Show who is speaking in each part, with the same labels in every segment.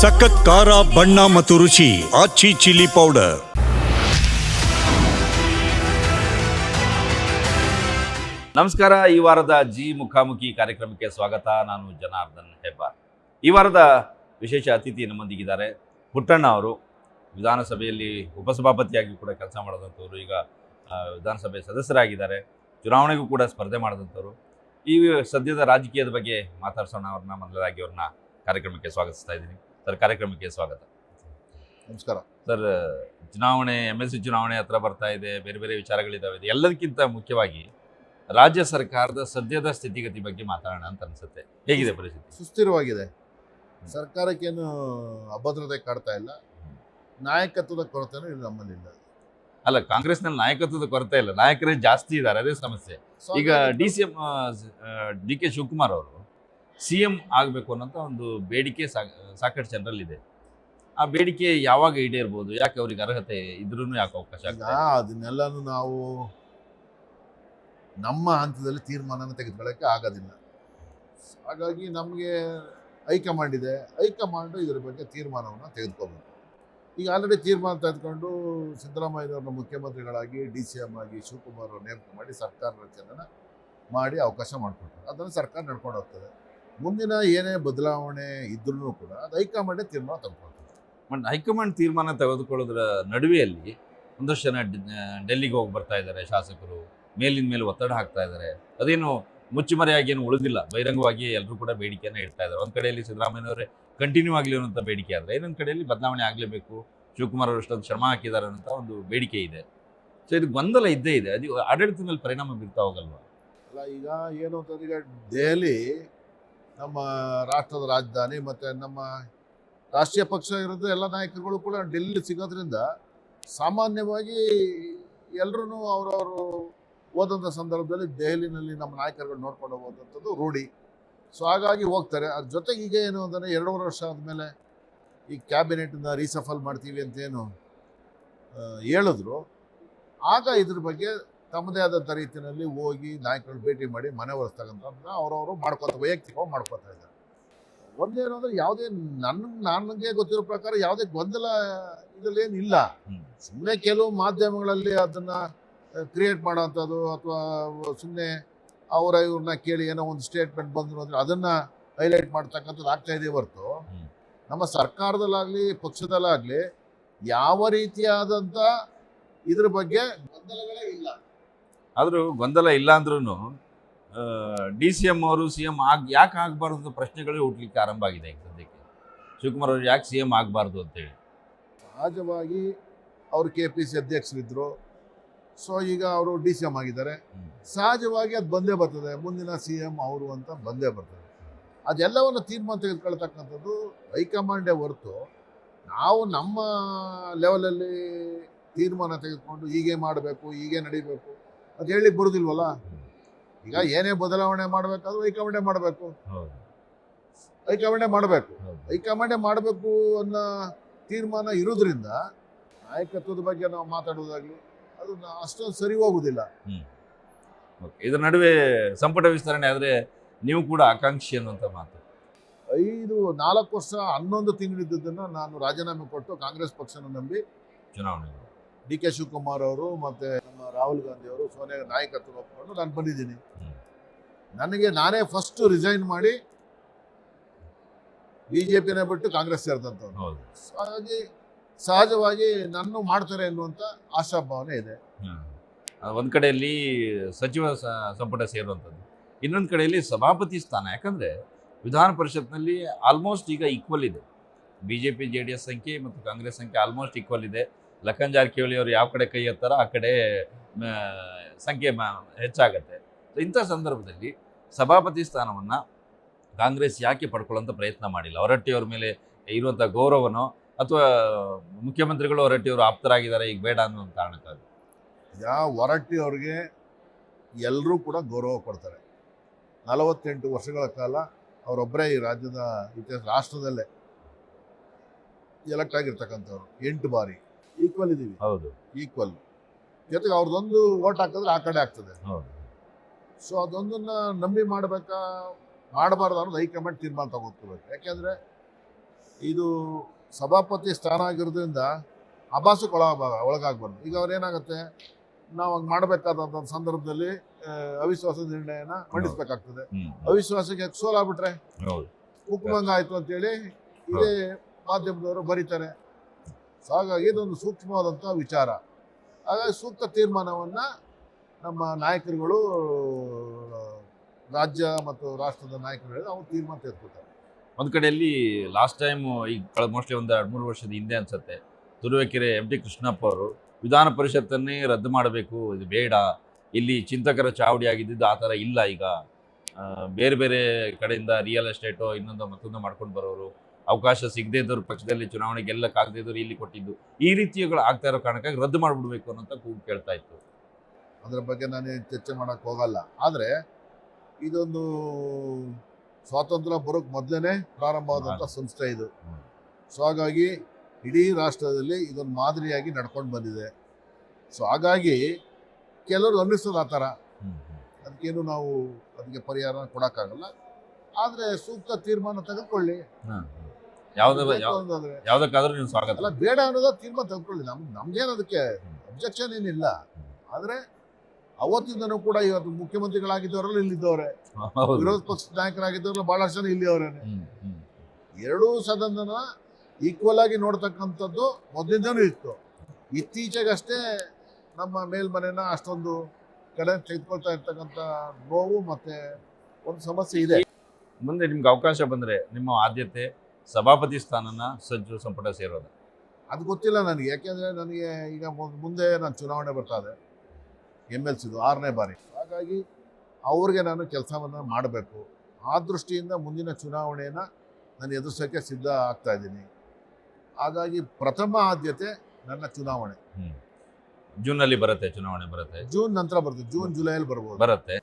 Speaker 1: ಸಖತ್ ಖಾರ, ಬಣ್ಣ ಮತ್ತು ರುಚಿ, ಆಚಿ ಚಿಲ್ಲಿ ಪೌಡರ್.
Speaker 2: ನಮಸ್ಕಾರ, ಈ ವಾರದ ಜಿ ಮುಖಾಮುಖಿ ಕಾರ್ಯಕ್ರಮಕ್ಕೆ ಸ್ವಾಗತ. ನಾನು ಜನಾರ್ದನ್ ಹೆಬ್ಬಾರ್. ಈ ವಾರದ ವಿಶೇಷ ಅತಿಥಿ ನಮ್ಮೊಂದಿಗಿದ್ದಾರೆ. ಪುಟ್ಟಣ್ಣ ಅವರು, ವಿಧಾನಸಭೆಯಲ್ಲಿ ಉಪಸಭಾಪತಿಯಾಗಿ ಕೂಡ ಕೆಲಸ ಮಾಡಿದಂಥವ್ರು, ಈಗ ವಿಧಾನಸಭೆ ಸದಸ್ಯರಾಗಿದ್ದಾರೆ. ಚುನಾವಣೆಗೂ ಕೂಡ ಸ್ಪರ್ಧೆ ಮಾಡಿದಂಥವ್ರು. ಈ ಸದ್ಯದ ರಾಜಕೀಯದ ಬಗ್ಗೆ ಮಾತಾಡ್ಸೋಣ. ಅವ್ರನ್ನ, ಮೊದಲಾಗಿ ಅವ್ರನ್ನ ಕಾರ್ಯಕ್ರಮಕ್ಕೆ ಸ್ವಾಗತಿಸ್ತಾ ಇದ್ದೀನಿ. ಸರ್ ಕಾರ್ಯಕ್ರಮಕ್ಕೆ ಸ್ವಾಗತ.
Speaker 3: ನಮಸ್ಕಾರ.
Speaker 2: ಸರ್ ಚುನಾವಣೆ ಎಂ ಎಲ್ ಸಿ ಚುನಾವಣೆ ಹತ್ರ ಬರ್ತಾ ಇದೆ ಬೇರೆ ಬೇರೆ ವಿಚಾರಗಳಿದ್ದಾವೆ ಎಲ್ಲದಕ್ಕಿಂತ ಮುಖ್ಯವಾಗಿ ರಾಜ್ಯ ಸರ್ಕಾರದ ಸದ್ಯದ ಸ್ಥಿತಿಗತಿ ಬಗ್ಗೆ ಮಾತಾಡೋಣ ಅಂತ ಅನಿಸುತ್ತೆ. ಹೇಗಿದೆ ಪರಿಸ್ಥಿತಿ?
Speaker 3: ಸುಸ್ಥಿರವಾಗಿದೆ. ಸರ್ಕಾರಕ್ಕೇನು ಅಭದ್ರತೆ ಕಾಡ್ತಾ ಇಲ್ಲ. ನಾಯಕತ್ವದ ಕೊರತೆನೂ ಇಲ್ಲಿ ನಮ್ಮಲ್ಲಿಲ್ಲ
Speaker 2: ಅಲ್ಲ ಕಾಂಗ್ರೆಸ್ನಲ್ಲಿ ನಾಯಕತ್ವದ ಕೊರತೆ ಇಲ್ಲ. ನಾಯಕರೇ ಜಾಸ್ತಿ ಇದ್ದಾರೆ ಅದೇ ಸಮಸ್ಯೆ. ಈಗ D C M D K Shivakumar ಅವರು ಸಿ ಎಂ ಆಗಬೇಕು ಅನ್ನೋಂಥ ಒಂದು ಬೇಡಿಕೆ ಸಾಕಷ್ಟು ಜನರಲ್ಲಿದೆ. ಆ ಬೇಡಿಕೆ ಯಾವಾಗ ಈಡೇರ್ಬೋದು ಯಾಕೆ ಅವ್ರಿಗೆ ಅರ್ಹತೆ ಇದ್ರೂ ಯಾಕೆ ಅವಕಾಶ ಅದನ್ನೆಲ್ಲ
Speaker 3: ಅದನ್ನೆಲ್ಲನೂ ನಾವು ನಮ್ಮ ಹಂತದಲ್ಲಿ ತೀರ್ಮಾನನ ತೆಗೆದುಕೊಳ್ಳೋಕ್ಕೆ ಆಗೋದಿಲ್ಲ. ಹಾಗಾಗಿ ನಮಗೆ ಹೈಕಮಾಂಡ್ ಇದೆ. ಹೈಕಮಾಂಡ್ ಇದರ ಬಗ್ಗೆ ತೀರ್ಮಾನವನ್ನು ತೆಗೆದುಕೋಬೇಕು. ಈಗ ಆಲ್ರೆಡಿ ತೀರ್ಮಾನ ತೆಗೆದುಕೊಂಡು ಸಿದ್ದರಾಮಯ್ಯನವ್ರನ್ನ ಮುಖ್ಯಮಂತ್ರಿಗಳಾಗಿ ಡಿ ಸಿ ಎಂ ಆಗಿ ಶಿವಕುಮಾರ್ ನೇಮಕ ಮಾಡಿ ಸರ್ಕಾರ ರಚನೆ ಮಾಡಿ ಅವಕಾಶ ಮಾಡಿಕೊಡ್ತಾರೆ ಅದನ್ನು ಸರ್ಕಾರ ನಡ್ಕೊಂಡು ಹೋಗ್ತದೆ. ಮುಂದಿನ ಏನೇ ಬದಲಾವಣೆ ಇದ್ರೂ ಕೂಡ ಅದು ಹೈಕಮಾಂಡೇ ತೀರ್ಮಾನ ತಗೊಳ್ತಾರೆ
Speaker 2: ಬಟ್ ಹೈಕಮಾಂಡ್ ತೀರ್ಮಾನ ತೆಗೆದುಕೊಳ್ಳೋದ್ರ ನಡುವೆಯಲ್ಲಿ ಒಂದಷ್ಟು ಜನ ಡೆಲ್ಲಿಗೆ ಹೋಗಿ ಬರ್ತಾ ಇದ್ದಾರೆ ಶಾಸಕರು. ಮೇಲಿನ ಮೇಲೆ ಒತ್ತಡ ಹಾಕ್ತಾ ಇದ್ದಾರೆ. ಅದೇನು ಮುಚ್ಚುಮರೆಯಾಗಿ ಏನು ಉಳಿದಿಲ್ಲ. ಬಹಿರಂಗವಾಗಿ ಎಲ್ಲರೂ ಕೂಡ ಬೇಡಿಕೆಯನ್ನು ಇಡ್ತಾ ಇದ್ದಾರೆ. ಒಂದು ಕಡೆಯಲ್ಲಿ ಸಿದ್ದರಾಮಯ್ಯನವರೇ ಕಂಟಿನ್ಯೂ ಆಗಲಿ ಅನ್ನೋಂಥ ಬೇಡಿಕೆ ಆದರೆ ಇನ್ನೊಂದು ಕಡೆಯಲ್ಲಿ ಬದಲಾವಣೆ ಆಗಲೇಬೇಕು. ಶಿವಕುಮಾರ್ ಅವರು ಅಷ್ಟೊಂದು ಶ್ರಮ ಹಾಕಿದ್ದಾರೆ ಅನ್ನೋಂಥ ಒಂದು ಬೇಡಿಕೆ ಇದೆ. ಸೊ ಇದು ಗೊಂದಲ ಇದ್ದೇ ಇದೆ. ಅದು ಆಡಳಿತದ ಮೇಲೆ ಪರಿಣಾಮ ಬೀರ್ತಾ ಹೋಗಲ್ವಾ?
Speaker 3: ಅಲ್ಲ ಈಗ ಏನು ಅಂತಂದ್ರೆ ಈಗ ದೆಹಲಿ ನಮ್ಮ ರಾಷ್ಟ್ರದ ರಾಜಧಾನಿ ಮತ್ತು ನಮ್ಮ ರಾಷ್ಟ್ರೀಯ ಪಕ್ಷ ಇರೋದು ಎಲ್ಲ ನಾಯಕರುಗಳು ಕೂಡ ಡೆಲ್ಲಿ ಸಿಗೋದ್ರಿಂದ ಸಾಮಾನ್ಯವಾಗಿ ಎಲ್ಲರೂ ಅವರವರು ಹೋದಂಥ ಸಂದರ್ಭದಲ್ಲಿ ದೆಹಲಿನಲ್ಲಿ ನಮ್ಮ ನಾಯಕರುಗಳು ನೋಡ್ಕೊಂಡು ಹೋದಂಥದ್ದು ರೂಢಿ. ಸೊ ಹಾಗಾಗಿ ಹೋಗ್ತಾರೆ. ಅದ್ರ ಜೊತೆಗೆ ಈಗ ಏನು ಅಂದರೆ ಎರಡೂವರೆ ವರ್ಷ ಆದಮೇಲೆ ಈ ಕ್ಯಾಬಿನೆಟ್ನ ರೀಸಫಲ್ ಮಾಡ್ತೀವಿ ಅಂತೇನು ಹೇಳಿದ್ರು. ಆಗ ಇದ್ರ ಬಗ್ಗೆ ತಮ್ಮದೇ ಆದಂಥ ರೀತಿಯಲ್ಲಿ ಹೋಗಿ ನಾಯಕರು ಭೇಟಿ ಮಾಡಿ ಮನೆ ಒರೆಸ್ತಕ್ಕಂಥದ್ದನ್ನ ಅವರವರು ಮಾಡ್ಕೊತ ವೈಯಕ್ತಿಕವಾಗಿ ಮಾಡ್ಕೊತಾ ಇದ್ದಾರೆ. ಒಂದೇನು ಅಂದರೆ ಯಾವುದೇ ನನ್ನ ನನಗೆ ಗೊತ್ತಿರೋ ಪ್ರಕಾರ ಯಾವುದೇ ಗೊಂದಲ ಇದರಲ್ಲಿ ಏನು ಇಲ್ಲ. ಸುಮ್ಮನೆ ಕೆಲವು ಮಾಧ್ಯಮಗಳಲ್ಲಿ ಅದನ್ನು ಕ್ರಿಯೇಟ್ ಮಾಡೋವಂಥದ್ದು ಅಥವಾ ಸುಮ್ಮನೆ ಅವರ ಇವ್ರನ್ನ ಕೇಳಿ ಏನೋ ಒಂದು ಸ್ಟೇಟ್ಮೆಂಟ್ ಬಂದರು ಅಂದರೆ ಅದನ್ನು ಹೈಲೈಟ್ ಮಾಡ್ತಕ್ಕಂಥದ್ದು ಆಗ್ತಾ ಇದೆ ಹೊರತು. ನಮ್ಮ ಸರ್ಕಾರದಲ್ಲಾಗಲಿ ಪಕ್ಷದಲ್ಲಾಗಲಿ ಯಾವ ರೀತಿಯಾದಂಥ ಇದ್ರ ಬಗ್ಗೆ ಗೊಂದಲಗಳೇ ಇಲ್ಲ.
Speaker 2: ಆದರೂ ಗೊಂದಲ ಇಲ್ಲ ಅಂದ್ರೂ ಡಿ ಸಿ ಎಂ ಅವರು ಸಿ ಎಂ ಆಗಿ ಯಾಕೆ ಆಗಬಾರ್ದು ಅಂತ ಪ್ರಶ್ನೆಗಳೇ ಹುಟ್ಲಿಕ್ಕೆ ಆರಂಭ ಆಗಿದೆ ಈಗ ಸದ್ಯಕ್ಕೆ. ಶಿವಕುಮಾರ್ ಅವರು ಯಾಕೆ ಸಿ ಎಂ ಆಗಬಾರ್ದು ಅಂತೇಳಿ
Speaker 3: ಸಹಜವಾಗಿ ಅವರು ಕೆ ಪಿ ಸಿ ಅಧ್ಯಕ್ಷರಿದ್ದರು ಸೊ ಈಗ ಅವರು ಡಿ ಸಿ ಎಂ ಆಗಿದ್ದಾರೆ. ಸಹಜವಾಗಿ ಅದು ಬಂದೇ ಬರ್ತದೆ. ಮುಂದಿನ ಸಿ ಎಂ ಅವರು ಅಂತ ಬಂದೇ ಬರ್ತದೆ. ಅದೆಲ್ಲವನ್ನು ತೀರ್ಮಾನ ತೆಗೆದುಕೊಳ್ತಕ್ಕಂಥದ್ದು ಹೈಕಮಾಂಡೇ ಹೊರತು ನಾವು ನಮ್ಮ ಲೆವೆಲಲ್ಲಿ ತೀರ್ಮಾನ ತೆಗೆದುಕೊಂಡು ಹೀಗೆ ಮಾಡಬೇಕು ಹೀಗೆ ನಡಿಬೇಕು ಅದು ಹೇಳಿ ಬರುದಿಲ್ವಲ್ಲ? ಈಗ ಏನೇ ಬದಲಾವಣೆ ಮಾಡಬೇಕಾದ್ರೂ ಹೈಕಮಾಂಡೇ ಮಾಡಬೇಕು.
Speaker 2: ಹೌದು.
Speaker 3: ಹೈಕಮಾಂಡೇ ಮಾಡಬೇಕು. ಹೈಕಮಾಂಡೇ ಮಾಡಬೇಕು ಅನ್ನೋ ತೀರ್ಮಾನ ಇರೋದ್ರಿಂದ ನಾಯಕತ್ವದ ಬಗ್ಗೆ ನಾವು ಮಾತಾಡೋದಾಗ್ಲಿ ಅದು ಅಷ್ಟೊಂದು ಸರಿ ಹೋಗುದಿಲ್ಲ.
Speaker 2: ಓಕೆ ಇದರ ನಡುವೆ ಸಂಪುಟ ವಿಸ್ತರಣೆ ಆದರೆ ನೀವು ಕೂಡ ಆಕಾಂಕ್ಷಿ ಅನ್ನುವಂಥ ಮಾತು.
Speaker 3: ಐದು ನಾಲ್ಕು ವರ್ಷ ಹನ್ನೊಂದು ತಿಂಗಳಿದ್ದದನ್ನು ನಾನು ರಾಜೀನಾಮೆ ಕೊಟ್ಟು ಕಾಂಗ್ರೆಸ್ ಪಕ್ಷನ ನಂಬಿ
Speaker 2: ಚುನಾವಣೆ
Speaker 3: ಡಿ ಕೆ ಶಿವಕುಮಾರ್ ಅವರು ಮತ್ತೆ ರಾಹುಲ್ ಗಾಂಧಿ ಅವರು ಸೋನಿಯಾ ನಾಯಕತ್ವ ಒಪ್ಪಿಕೊಂಡು ನಾನು ಬಂದಿದ್ದೀನಿ. ನನಗೆ ನಾನೇ ಫಸ್ಟ್ ರಿಸೈನ್ ಮಾಡಿ ಬಿ ಜೆ ಪಿನೇ ಬಿಟ್ಟು ಕಾಂಗ್ರೆಸ್ ಸೇರಿದಂಥವ್ರು.
Speaker 2: ಹೌದು.
Speaker 3: ಹಾಗಾಗಿ ಸಹಜವಾಗಿ ನನ್ನ ಮಾಡ್ತಾರೆ ಅನ್ನುವಂಥ ಆಶಾಭಾವನೆ ಇದೆ.
Speaker 2: ಒಂದು ಕಡೆಯಲ್ಲಿ ಸಚಿವ ಸಂಪುಟ ಸೇರುವಂಥದ್ದು ಇನ್ನೊಂದು ಕಡೆಯಲ್ಲಿ ಸಭಾಪತಿ ಸ್ಥಾನ. ಯಾಕಂದ್ರೆ ವಿಧಾನ ಪರಿಷತ್ನಲ್ಲಿ ಆಲ್ಮೋಸ್ಟ್ ಈಗ ಈಕ್ವಲ್ ಇದೆ. B J P J D S ಸಂಖ್ಯೆ ಮತ್ತು ಕಾಂಗ್ರೆಸ್ ಸಂಖ್ಯೆ ಆಲ್ಮೋಸ್ಟ್ ಈಕ್ವಲ್ ಇದೆ. ಲಖನ್ ಜಾರಕಿಹೊಳಿ ಯಾವ ಕಡೆ ಕೈ ಎತ್ತಾರೋ ಆ ಕಡೆ ಸಂಖ್ಯೆ ಹೆಚ್ಚಾಗತ್ತೆ. ಇಂಥ ಸಂದರ್ಭದಲ್ಲಿ ಸಭಾಪತಿ ಸ್ಥಾನವನ್ನು ಕಾಂಗ್ರೆಸ್ ಯಾಕೆ ಪಡ್ಕೊಳ್ಳೋಂಥ ಪ್ರಯತ್ನ ಮಾಡಿಲ್ಲ? ಹೊರಟ್ಟಿಯವ್ರ ಮೇಲೆ ಇರುವಂಥ ಗೌರವನೋ ಅಥವಾ ಮುಖ್ಯಮಂತ್ರಿಗಳು ಹೊರಟ್ಟಿಯವರು ಆಪ್ತರಾಗಿದ್ದಾರೆ, ಈಗ ಬೇಡ ಅನ್ನೋ ಕಾರಣಕ್ಕಾಗಿ
Speaker 3: ಯಾ ಹೊರಟ್ಟಿಯವ್ರಿಗೆ ಎಲ್ಲರೂ ಕೂಡ ಗೌರವ ಕೊಡ್ತಾರೆ. ನಲವತ್ತೆಂಟು ವರ್ಷಗಳ ಕಾಲ ಅವರೊಬ್ಬರೇ ಈ ರಾಜ್ಯದ ಇತಿಹಾಸ, ರಾಷ್ಟ್ರದಲ್ಲೇ ಎಲೆಕ್ಟ್ ಆಗಿರ್ತಕ್ಕಂಥವ್ರು ಎಂಟು ಬಾರಿ. ಈಕ್ವಲ್ ಇದೀವಿ
Speaker 2: ಹೌದು.
Speaker 3: ಈಕ್ವಲ್ ಜೊತೆಗೆ ಅವ್ರದ್ದೊಂದು ಓಟ್ ಹಾಕಿದ್ರೆ ಆ ಕಡೆ ಆಗ್ತದೆ.
Speaker 2: ಹೌದು.
Speaker 3: ಸೊ ಅದೊಂದನ್ನ ನಂಬಿ ಮಾಡಬೇಕಾ ಮಾಡಬಾರ್ದು ಅನ್ನೋದು ಹೈಕಮಾಂಡ್ ತೀರ್ಮಾನ ತಗೋಬೇಕು ಯಾಕೆಂದ್ರೆ ಇದು ಸಭಾಪತಿ ಸ್ಥಾನ ಆಗಿರೋದ್ರಿಂದ ಅಭಾಸಕ್ಕೆ ಒಳಗಾಗ ಒಳಗಾಗಬಾರ್ದು. ಈಗ ಅವ್ರೇನಾಗುತ್ತೆ ನಾವು ಹಂಗೆ ಮಾಡಬೇಕಾದಂಥ ಸಂದರ್ಭದಲ್ಲಿ ಅವಿಶ್ವಾಸ ನಿರ್ಣಯನ ಮಂಡಿಸ್ಬೇಕಾಗ್ತದೆ. ಅವಿಶ್ವಾಸಕ್ಕೆ ಸೋಲಾಗ್ಬಿಟ್ರೆ ಮುಖಭಂಗ ಆಯ್ತು ಅಂತೇಳಿ ಇದೇ ಮಾಧ್ಯಮದವರು ಬರೀತಾರೆ. ಸೊ ಹಾಗಾಗಿ ಇದೊಂದು ಸೂಕ್ಷ್ಮವಾದಂಥ ವಿಚಾರ. ಹಾಗಾಗಿ ಸೂಕ್ತ ತೀರ್ಮಾನವನ್ನು ನಮ್ಮ ನಾಯಕರುಗಳು, ರಾಜ್ಯ ಮತ್ತು ರಾಷ್ಟ್ರದ ನಾಯಕರು ಅವ್ರು ತೀರ್ಮಾನ ತೆಗೆದುಕೊಳ್ತಾರೆ.
Speaker 2: ಒಂದು ಕಡೆಯಲ್ಲಿ ಲಾಸ್ಟ್ ಟೈಮ್ ಈಗ ಮೋಸ್ಟ್ಲಿ ಒಂದು ಎರಡು, ಮೂರು ವರ್ಷದ ಹಿಂದೆ ಅನ್ಸುತ್ತೆ. ತುರುವೇಕೆರೆ ಎಂ ಡಿ ಕೃಷ್ಣಪ್ಪ ಅವರು, ವಿಧಾನ ಪರಿಷತ್ತನ್ನೇ ರದ್ದು ಮಾಡಬೇಕು, ಇದು ಬೇಡ. ಇಲ್ಲಿ ಚಿಂತಕರ ಚಾವಡಿ ಆಗಿದ್ದಿದ್ದು ಆ ಥರ ಇಲ್ಲ ಈಗ. ಬೇರೆ ಬೇರೆ ಕಡೆಯಿಂದ ರಿಯಲ್ ಎಸ್ಟೇಟು ಇನ್ನೊಂದು ಮತ್ತೊಂದು ಮಾಡ್ಕೊಂಡು ಬರೋರು ಅವಕಾಶ ಸಿಗದೇ ಇದ್ದವ್ರ ಪಕ್ಷದಲ್ಲಿ ಚುನಾವಣೆ ಗೆಲ್ಲಕ್ಕಾಗದೇ ಇದ್ದವ್ರು ಇಲ್ಲಿ ಕೊಟ್ಟಿದ್ದು. ಈ ರೀತಿಯಗಳು ಆಗ್ತಾ ಇರೋ ಕಾರಣಕ್ಕಾಗಿ ರದ್ದು ಮಾಡಿಬಿಡ್ಬೇಕು ಅನ್ನೋಂಥ ಕೂಗು ಕೇಳ್ತಾ ಇತ್ತು.
Speaker 3: ಅದರ ಬಗ್ಗೆ ನಾನು ಚರ್ಚೆ ಮಾಡೋಕ್ಕೆ ಹೋಗಲ್ಲ. ಆದರೆ ಇದೊಂದು ಸ್ವಾತಂತ್ರ್ಯ ಬರೋಕ್ಕೆ ಮೊದಲೇ ಪ್ರಾರಂಭವಾದಂಥ ಸಂಸ್ಥೆ ಇದು. ಸೊ ಹಾಗಾಗಿ ಇಡೀ ರಾಷ್ಟ್ರದಲ್ಲಿ ಇದೊಂದು ಮಾದರಿಯಾಗಿ ನಡ್ಕೊಂಡು ಬಂದಿದೆ. ಸೊ ಹಾಗಾಗಿ ಕೆಲವರು ಅನ್ನಿಸೋದು ಆ ಥರ. ಅದಕ್ಕೇನು ನಾವು ಅದಕ್ಕೆ ಪರಿಹಾರ ಕೊಡೋಕ್ಕಾಗಲ್ಲ. ಆದರೆ ಸೂಕ್ತ ತೀರ್ಮಾನ ತೆಗೆದುಕೊಳ್ಳಿ.
Speaker 2: ಯಾವ್ದು ಯಾವ್ದಕ್ಕಾದ್ರೂ ನೀವು ಸ್ವಾಗತ.
Speaker 3: ಅಲ್ಲ ಬೇಡ ಅನ್ನೋದ ತೀರ್ಮಾನ ತೆಗೆದುಕೊಳ್ಳಿ ನಮ್ ನಮ್ಗೇನು ಅದಕ್ಕೆ ಅಬ್ಜೆಕ್ಷನ್ ಏನಿಲ್ಲ. ಆದರೆ ಅವತ್ತಿಂದನೂ ಕೂಡ ಇವತ್ತು ಮುಖ್ಯಮಂತ್ರಿಗಳಾಗಿದ್ದವರೆಲ್ಲ ಇಲ್ಲಿದ್ದವ್ರೆ. ವಿರೋಧ ಪಕ್ಷದ ನಾಯಕರಾಗಿದ್ದವ್ರಲ್ಲ ಬಹಳಷ್ಟು ಜನ ಇಲ್ಲಿ ಅವರೇನೆ
Speaker 2: ಹ್ಮ್, ಹ್ಮ್.
Speaker 3: ಎರಡೂ ಸದನನ ಈಕ್ವಲ್ ಆಗಿ ನೋಡ್ತಕ್ಕಂಥದ್ದು ಮೊದಲಿಂದನೂ ಇತ್ತು. ಇತ್ತೀಚೆಗಷ್ಟೇ ನಮ್ಮ ಮೇಲ್ಮನೆನ ಅಷ್ಟೊಂದು ಕಡೆ ತೆಗೆದುಕೊಳ್ತಾ ಇರ್ತಕ್ಕಂಥ ನೋವು ಮತ್ತೆ ಒಂದು ಸಮಸ್ಯೆ ಇದೆ.
Speaker 2: ಮುಂದೆ ನಿಮ್ಗೆ ಅವಕಾಶ ಬಂದ್ರೆ ನಿಮ್ಮ ಆದ್ಯತೆ ಸಭಾಪತಿ ಸ್ಥಾನನ ಸಚಿವ ಸಂಪುಟ ಸೇರೋದು.
Speaker 3: ಅದು ಗೊತ್ತಿಲ್ಲ ನನಗೆ. ಯಾಕೆಂದರೆ ನನಗೆ ಈಗ ಮುಂದೆ ನಾನು ಚುನಾವಣೆ ಬರ್ತಾ ಇದೆ. ಎಂ ಎಲ್ ಸಿದು ಆರನೇ ಬಾರಿ. ಹಾಗಾಗಿ ಅವ್ರಿಗೆ ನಾನು ಕೆಲಸವನ್ನು ಮಾಡಬೇಕು. ಆ ದೃಷ್ಟಿಯಿಂದ ಮುಂದಿನ ಚುನಾವಣೆಯನ್ನು ನಾನು ಎದುರಿಸೋಕ್ಕೆ ಸಿದ್ಧ ಆಗ್ತಾ ಇದ್ದೀನಿ. ಹಾಗಾಗಿ ಪ್ರಥಮ ಆದ್ಯತೆ ನನ್ನ ಚುನಾವಣೆ.
Speaker 2: ಜೂನಲ್ಲಿ ಬರುತ್ತೆ ಚುನಾವಣೆ ಬರುತ್ತೆ.
Speaker 3: ಜೂನ್ ನಂತರ ಬರುತ್ತೆ. ಜೂನ್ ಜುಲೈಯಲ್ಲಿ ಬರ್ಬೋದು.
Speaker 2: ಬರುತ್ತೆ.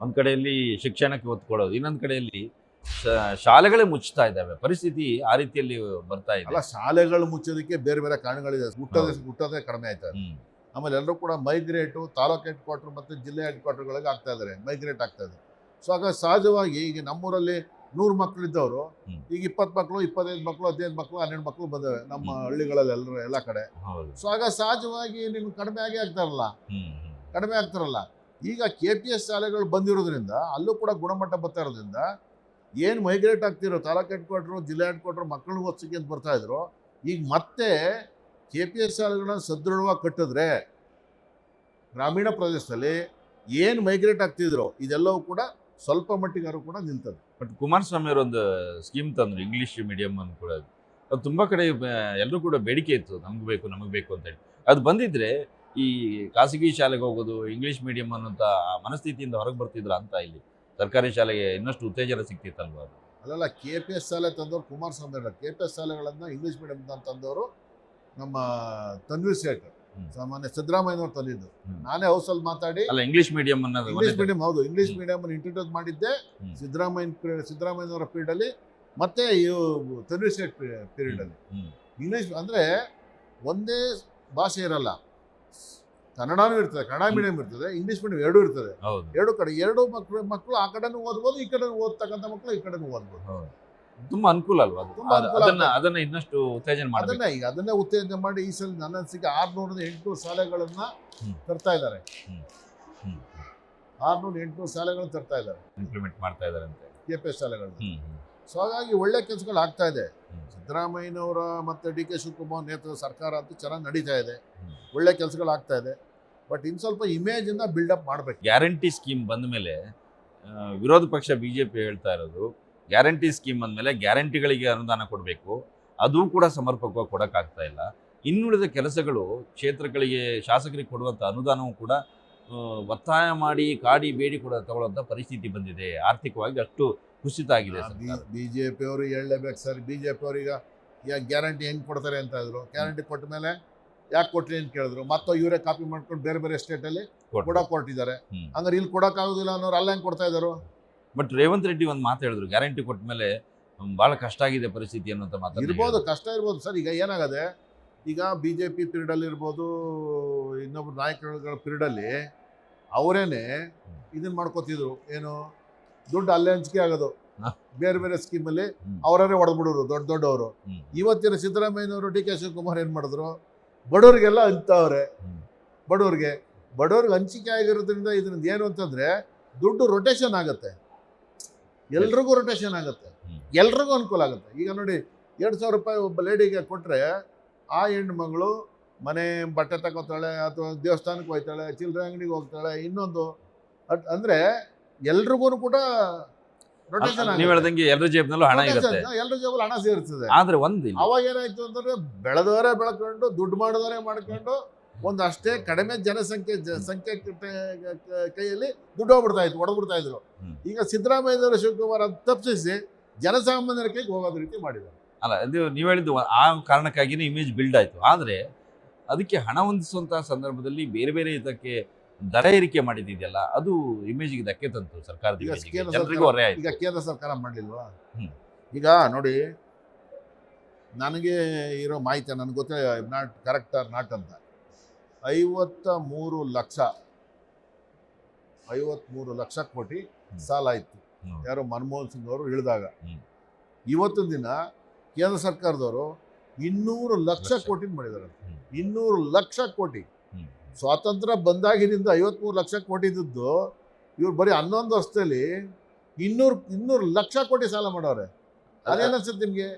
Speaker 2: ಒಂದು ಕಡೆಯಲ್ಲಿ ಶಿಕ್ಷಣಕ್ಕೆ ಒತ್ತು ಕೊಡೋದು ಇನ್ನೊಂದು ಕಡೆಯಲ್ಲಿ ಶಾಲೆಗಳೇ ಮುಚ್ಚುತ್ತಾ ಇದ್ದಾವೆ. ಪರಿಸ್ಥಿತಿ ಆ ರೀತಿಯಲ್ಲಿ ಬರ್ತಾ ಇದೆ.
Speaker 3: ಅಲ್ಲ ಶಾಲೆಗಳು ಮುಚ್ಚೋದಕ್ಕೆ ಬೇರೆ ಬೇರೆ ಕಾರಣಗಳಿದೆ. ಹುಟ್ಟೋದೇ. ಹುಟ್ಟೋದೇ ಕಡಿಮೆ ಆಯ್ತಾ ಆಮೇಲೆ ಎಲ್ಲರೂ ಕೂಡ ಮೈಗ್ರೇಟು ತಾಲೂಕು ಹೆಡ್ ಕ್ವಾರ್ಟರ್ ಮತ್ತು ಜಿಲ್ಲೆ ಹೆಡ್ ಕ್ವಾರ್ಟರ್ಗಳಿಗೆ ಆಗ್ತಾ ಇದ್ದಾರೆ. ಮೈಗ್ರೇಟ್ ಆಗ್ತಾ ಇದೆ. ಸೊ ಹಾಗಾಗಿ ಸಹಜವಾಗಿ ಈಗ ನಮ್ಮೂರಲ್ಲಿ ನೂರು ಮಕ್ಕಳು
Speaker 2: ಇದ್ದವರು
Speaker 3: ಈಗ ಇಪ್ಪತ್ತು ಮಕ್ಕಳು ಇಪ್ಪತ್ತೈದು ಮಕ್ಕಳು ಹದಿನೈದು ಮಕ್ಕಳು ಹನ್ನೆರಡು ಮಕ್ಕಳು ಬಂದವೆ ನಮ್ಮ ಹಳ್ಳಿಗಳಲ್ಲಿ ಎಲ್ಲರೂ ಎಲ್ಲ ಕಡೆ. ಸೊ ಆಗ ಸಹಜವಾಗಿ ನಿಮ್ಗೆ ಕಡಿಮೆ ಆಗಿ ಆಗ್ತಾರಲ್ಲ. ಕಡಿಮೆ ಆಗ್ತಾರಲ್ಲ. ಈಗ ಕೆ ಪಿ ಎಸ್ ಶಾಲೆಗಳು ಬಂದಿರೋದ್ರಿಂದ ಅಲ್ಲೂ ಕೂಡ ಗುಣಮಟ್ಟ ಬರ್ತಾ ಇರೋದ್ರಿಂದ ಏನು ಮೈಗ್ರೇಟ್ ಆಗ್ತಿರೋ, ತಾಲೂಕು ಹೆಡ್ ಜಿಲ್ಲಾ ಹೆಡ್ ಕ್ವಾರ್ಟರ್ ಮಕ್ಕಳು ಓದಿಸೋಕೆ ಅಂತ ಬರ್ತಾ ಇದ್ರು. ಈಗ ಮತ್ತೆ ಕೆ ಪಿ ಎಸ್ ಶಾಲೆಗಳನ್ನ ಸದೃಢವಾಗಿ ಕಟ್ಟಿದ್ರೆ ಗ್ರಾಮೀಣ ಪ್ರದೇಶದಲ್ಲಿ ಏನು ಮೈಗ್ರೇಟ್ ಆಗ್ತಿದ್ರು, ಇದೆಲ್ಲವೂ ಕೂಡ ಸ್ವಲ್ಪ ಮಟ್ಟಿಗಾರು ಕೂಡ ನಿಲ್ತದೆ
Speaker 2: ಬಟ್ ಕುಮಾರಸ್ವಾಮಿ ಅವರೊಂದು ಸ್ಕೀಮ್ ತಂದರು ಇಂಗ್ಲಿಷ್ ಮೀಡಿಯಮ್ ಕೂಡ. ಅದು ತುಂಬ ಕಡೆ ಎಲ್ಲರೂ ಕೂಡ ಬೇಡಿಕೆ ಇತ್ತು. ನಮ್ಗೆ ಬೇಕು, ನಮಗೆ ಬೇಕು ಅಂತ ಹೇಳಿ. ಅದು ಬಂದಿದ್ರೆ ಈ ಖಾಸಗಿ ಶಾಲೆಗೆ ಹೋಗೋದು ಇಂಗ್ಲೀಷ್ ಮೀಡಿಯಂ ಅನ್ನೋಂಥ ಮನಸ್ಥಿತಿಯಿಂದ ಹೊರಗೆ ಬರ್ತಿದ್ರು ಅಂತ ಇಲ್ಲಿ. ಸರ್ಕಾರಿ ಶಾಲೆಗೆ ಇನ್ನಷ್ಟು ಉತ್ತೇಜನ ಸಿಕ್ತಿತ್ತಲ್ವಾ ಅದು?
Speaker 3: ಅಲ್ಲಲ್ಲ ಕೆ ಪಿ ಎಸ್ ಶಾಲೆ ತಂದವರು ಕುಮಾರಸ್ವಾಮಿ ಅಲ್ಲ ಕೆ ಪಿ ಎಸ್ ಶಾಲೆಗಳನ್ನು ಇಂಗ್ಲೀಷ್ ಮೀಡಿಯಂ ತಂದವರು ನಮ್ಮ ತನ್ವೀರ್ ಸೇಠ್. ಸಾಮಾನ್ಯ ಸಿದ್ದರಾಮಯ್ಯನವ್ರು ತಂದಿದ್ದು. ನಾನೇ ಹೌಸಲ್ಲಿ ಮಾತಾಡಿ
Speaker 2: ಅಲ್ಲ ಇಂಗ್ಲಿಷ್ ಮೀಡಿಯಂ ಅನ್ನೋದು
Speaker 3: ಇಂಗ್ಲಿಷ್ ಮೀಡಿಯಂ ಹೌದು. ಇಂಗ್ಲೀಷ್ ಮೀಡಿಯಂ ಇಂಟ್ರೊಡ್ಯೂಸ್ ಮಾಡಿದ್ದೆ
Speaker 2: ಸಿದ್ದರಾಮಯ್ಯನ
Speaker 3: ಸಿದ್ದರಾಮಯ್ಯ ಸಿದ್ದರಾಮಯ್ಯನವರ ಪೀರಿಯಡ್ ಅಲ್ಲಿ ಮತ್ತೆ ತನ್ವೀರ್ ಸೇಠ್ ಪೀರಿಯಡ್ ಅಲ್ಲಿ. ಇಂಗ್ಲಿಷ್ ಅಂದ್ರೆ ಒಂದೇ ಭಾಷೆ ಇರಲ್ಲ. ಕನ್ನಡನೂ ಇರ್ತದೆ ಕನ್ನಡ ಮೀಡಿಯಂ ಇರ್ತದೆ ಇಂಗ್ಲೀಷ್ ಮೀಡಿಯಂ ಎರಡೂ ಇರ್ತದೆ. ಎರಡು ಕಡೆ ಎರಡು ಮಕ್ಕಳು ಮಕ್ಕಳು ಆ ಕಡೆನೂ ಓದ್ಬೋದು ಈ ಕಡೆ ಓದ್ತಕ್ಕಂಥ ಮಕ್ಕಳು ಈ ಕಡೆನೂ ಓದ್ಬೋದು.
Speaker 2: ತುಂಬಾ ಅನುಕೂಲ ಅಲ್ವಾ
Speaker 3: ತುಂಬಾ ಅನುಕೂಲ
Speaker 2: ಅದನ್ನ ಅದನ್ನ ಇನ್ನಷ್ಟು ಉತ್ತೇಜನ
Speaker 3: ಅದನ್ನ ಈಗ ಅದನ್ನೇ ಉತ್ತೇಜನ ಮಾಡಿ ಈ ಸಲ ನನ್ನ ಅನಿಸಿಕೆ ಆರ್ನೂರ ಎಂಟು ಶಾಲೆಗಳನ್ನ ತರ್ತಾ ಇದ್ದಾರೆ. ಆರ್ನೂರ ಎಂಟು ಎಂಟುನೂರು ಶಾಲೆಗಳನ್ನ ತರ್ತಾ ಇದ್ದಾರೆ.
Speaker 2: ಇಂಪ್ಲಿಮೆಂಟ್ ಮಾಡ್ತಾ ಇದಾರೆ
Speaker 3: ಕೆ ಪಿ ಎಸ್
Speaker 2: ಹ್ಮ್.
Speaker 3: ಸೊ ಹಾಗಾಗಿ ಒಳ್ಳೆ ಕೆಲಸಗಳು ಆಗ್ತಾ ಇದೆ. ಸಿದ್ದರಾಮಯ್ಯನವರ ಮತ್ತೆ ಡಿ ಕೆ ಶಿವಕುಮಾರ್ ನೇತೃತ್ವದ ಸರ್ಕಾರ ಅಂತೂ ಚೆನ್ನಾಗಿ ನಡೀತಾ ಇದೆ. ಒಳ್ಳೆ ಕೆಲಸಗಳು ಆಗ್ತಾ ಇದೆ. ಬಟ್ ಇನ್ನು ಸ್ವಲ್ಪ ಇಮೇಜನ್ನು ಬಿಲ್ಡಪ್ ಮಾಡಬೇಕು.
Speaker 2: ಗ್ಯಾರಂಟಿ ಸ್ಕೀಮ್ ಬಂದ ಮೇಲೆ ವಿರೋಧ ಪಕ್ಷ ಬಿಜೆಪಿ ಹೇಳ್ತಾ ಇರೋದು ಗ್ಯಾರಂಟಿ ಸ್ಕೀಮ್ ಅಂದಮೇಲೆ ಗ್ಯಾರಂಟಿಗಳಿಗೆ ಅನುದಾನ ಕೊಡಬೇಕು. ಅದು ಕೂಡ ಸಮರ್ಪಕವಾಗಿ ಕೊಡೋಕ್ಕಾಗ್ತಾ ಇಲ್ಲ. ಇನ್ನುಳಿದ ಕೆಲಸಗಳು ಕ್ಷೇತ್ರಗಳಿಗೆ ಶಾಸಕರಿಗೆ ಕೊಡುವಂಥ ಅನುದಾನವೂ ಕೂಡ ಒತ್ತಾಯ ಮಾಡಿ ಕಾಡಿ ಬೇಡಿ ಕೂಡ ತಗೊಳ್ಳೋಂಥ ಪರಿಸ್ಥಿತಿ ಬಂದಿದೆ. ಆರ್ಥಿಕವಾಗಿ ಅಷ್ಟು ಕುಸಿತ ಆಗಿದೆ
Speaker 3: ಬಿ ಜೆ ಪಿ ಅವರು ಹೇಳಲೇಬೇಕು ಸರ್. ಬಿ ಜೆ ಪಿ ಅವ್ರೀಗ ಈಗ ಗ್ಯಾರಂಟಿ ಹೆಂಗೆ ಕೊಡ್ತಾರೆ ಅಂತ ಇದ್ರು ಗ್ಯಾರಂಟಿ ಕೊಟ್ಟ ಮೇಲೆ ಯಾಕೆ ಕೊಟ್ರಿ ಅಂತ ಕೇಳಿದ್ರು. ಮತ್ತೆ ಇವರೇ ಕಾಪಿ ಮಾಡ್ಕೊಂಡು ಬೇರೆ ಬೇರೆ ಸ್ಟೇಟಲ್ಲಿ
Speaker 2: ಕೊಡೋಕೆ
Speaker 3: ಕೊಟ್ಟಿದ್ದಾರೆ ಹೊರಟಿದ್ದಾರೆ. ಹಂಗಾರೆ ಇಲ್ಲಿ ಕೊಡೋಕ್ಕಾಗೋದಿಲ್ಲ ಅನ್ನೋರು ಅಲ್ಲ ಹೆಂಗೆ ಕೊಡ್ತಾ ಇದ್ದಾರೆ
Speaker 2: ಬಟ್ ರೇವಂತ್ ರೆಡ್ಡಿ ಒಂದು ಮಾತು ಹೇಳಿದ್ರು. ಗ್ಯಾರಂಟಿ ಕೊಟ್ಟ ಮೇಲೆ ಭಾಳ ಕಷ್ಟ ಆಗಿದೆ ಪರಿಸ್ಥಿತಿ ಅನ್ನೋಂಥ ಮಾತು
Speaker 3: ಇರ್ಬೋದು ಕಷ್ಟ ಇರ್ಬೋದು. ಸರ್ ಈಗ ಏನಾಗದೆ ಈಗ ಬಿ ಜೆ ಪಿ ಪಿರಿಯಡಲ್ಲಿ ಇರ್ಬೋದು ಇನ್ನೊಬ್ರು ನಾಯಕರುಗಳ ಪಿರಿಯಡಲ್ಲಿ ಅವರೇನೆ ಇದನ್ನ ಮಾಡ್ಕೋತಿದ್ರು. ಏನು? ದುಡ್ಡು ಅಲ್ಲೇ ಹಂಚಿಕೆ ಆಗೋದು. ಬೇರೆ ಬೇರೆ ಸ್ಕೀಮಲ್ಲಿ. ಅವರೇ ಹೊಡೆದ್ಬಿಡೋರು ದೊಡ್ಡ ದೊಡ್ಡವರು. ಇವತ್ತಿನ ಸಿದ್ದರಾಮಯ್ಯನವರು ಡಿ ಕೆ ಶಿವಕುಮಾರ್ ಏನು ಮಾಡಿದ್ರು? ಬಡವರಿಗೆಲ್ಲ
Speaker 2: ಹಂಚ್ತಾವ್ರೆ.
Speaker 3: ಬಡವ್ರಿಗೆ ಬಡವ್ರಿಗೆ ಹಂಚಿಕೆ ಆಗಿರೋದ್ರಿಂದ ಇದರಿಂದ ಏನು ಅಂತಂದ್ರೆ ದುಡ್ಡು ರೊಟೇಷನ್ ಆಗುತ್ತೆ. ಎಲ್ರಿಗೂ ರೊಟೇಷನ್ ಆಗುತ್ತೆ. ಎಲ್ರಿಗೂ ಅನುಕೂಲ ಆಗುತ್ತೆ. ಈಗ ನೋಡಿ ಎರಡು ಸಾವಿರ ರೂಪಾಯಿ ಒಬ್ಬ ಲೇಡಿಗೆ ಕೊಟ್ಟರೆ ಆ ಹೆಣ್ಣು ಮಗಳು ಮನೆ ಬಟ್ಟೆ ತಗೋತಾಳೆ ಅಥವಾ ದೇವಸ್ಥಾನಕ್ಕೆ ಹೋಗ್ತಾಳೆ ಚಿಲ್ಲರೆ ಅಂಗಡಿಗೆ ಹೋಗ್ತಾಳೆ ಇನ್ನೊಂದು. ಅಟ್ ಅಂದ್ರೆ ಎಲ್ರಿಗೂ ಕೂಡ
Speaker 2: ನೀವ್ ಹೇಳ್ದಂಗೆ ಎಲ್ಲರ ಜೇಬ್ನಲ್ಲೂ ಹಣ ಇರುತ್ತೆ.
Speaker 3: ಎಲ್ಲರ ಜೇಬಲ್ಲಿ ಹಣ ಸೇರ್ತದೆ
Speaker 2: ಆದ್ರೆ ಒಂದು
Speaker 3: ಅವಾಗ ಏನಾಯ್ತು ಅಂತಂದ್ರೆ ಬೆಳೆದವರೇ ಬೆಳ್ಕೊಂಡು ದುಡ್ಡು ಮಾಡಿದವರೇ ಮಾಡ್ಕೊಂಡು ಒಂದಷ್ಟೇ ಅಷ್ಟೇ ಕಡಿಮೆ ಜನಸಂಖ್ಯೆ ಸಂಖ್ಯೆ ಕೈಯಲ್ಲಿ ದುಡ್ಡು ಹೋಗ್ಬಿಡ್ತಾ ಇತ್ತು ಹೊಡೆದ್ಬಿಡ್ತಾ ಇದ್ರು.
Speaker 2: ಈಗ
Speaker 3: ಸಿದ್ದರಾಮಯ್ಯ ಶಿವಕುಮಾರ್ ಅದು ತಪ್ಪಿಸಿ ಜನಸಾಮಾನ್ಯರ ಕೈಗೆ ಹೋಗೋದ್ ರೀತಿ ಮಾಡಿದ್ರು
Speaker 2: ಅಲ್ಲ ಇದು ನೀವ್ ಹೇಳಿದ್ದು ಆ ಕಾರಣಕ್ಕಾಗಿನೇ ಇಮೇಜ್ ಬಿಲ್ಡ್ ಆಯ್ತು. ಆದರೆ ಅದಕ್ಕೆ ಹಣ ಹೊಂದಿಸುವಂತಹ ಸಂದರ್ಭದಲ್ಲಿ ಬೇರೆ ಬೇರೆ ಇದಕ್ಕೆ ದರ ಏರಿಕೆ ಮಾಡಿದೆಯಲ್ಲ ಅದು ಇಮೇಜ್ಗೆ ಧಕ್ಕೆ ತಂತು ಸರ್ಕಾರದ
Speaker 3: ಈಗ ಕೇಂದ್ರ
Speaker 2: ಜನರಿಗೂ
Speaker 3: ಸರ್ಕಾರ- ಈಗ ಕೇಂದ್ರ ಸರ್ಕಾರ ಮಾಡಲಿಲ್ವಾ
Speaker 2: ಹ್ಮ್.
Speaker 3: ಈಗ ನೋಡಿ ನನಗೆ ಇರೋ ಮಾಹಿತಿ ನನಗೆ ಗೊತ್ತಿಲ್ಲ ನಾಟ್ ಕರೆಕ್ಟ್ ಆರ್ ನಾಟ್ ಅಂತ ಐವತ್ತ ಮೂರು ಲಕ್ಷ ಐವತ್ಮೂರು ಲಕ್ಷ ಕೋಟಿ ಸಾಲ ಇತ್ತು
Speaker 2: ಯಾರು
Speaker 3: ಯಾರೋ ಮನಮೋಹನ್ ಸಿಂಗ್ ಅವರು ಇಳಿದಾಗ
Speaker 2: ಹ್ಮ್.
Speaker 3: ಇವತ್ತಿನ ದಿನ ಕೇಂದ್ರ ಸರ್ಕಾರದವರು ಇನ್ನೂರು ಲಕ್ಷ
Speaker 2: ಲಕ್ಷ.
Speaker 3: ಕೋಟಿ ಮಾಡಿದ್ದಾರೆ
Speaker 2: ಹ್ಮ್.
Speaker 3: ಇನ್ನೂರು ಲಕ್ಷ ಕೋಟಿ. ಸ್ವಾತಂತ್ರ್ಯ ಬಂದಾಗಿನಿಂದ ಐವತ್ಮೂರು ಲಕ್ಷ ಕೋಟಿ ಇದ್ದದ್ದು ಇವ್ರು ಬರೀ ಹನ್ನೊಂದು ವರ್ಷದಲ್ಲಿ ಇನ್ನೂರು ಇನ್ನೂರು ಲಕ್ಷ ಕೋಟಿ ಸಾಲ ಮಾಡವ್ರೆ ಅದೇನಿಸುತ್ತೆ ನಿಮಗೆ?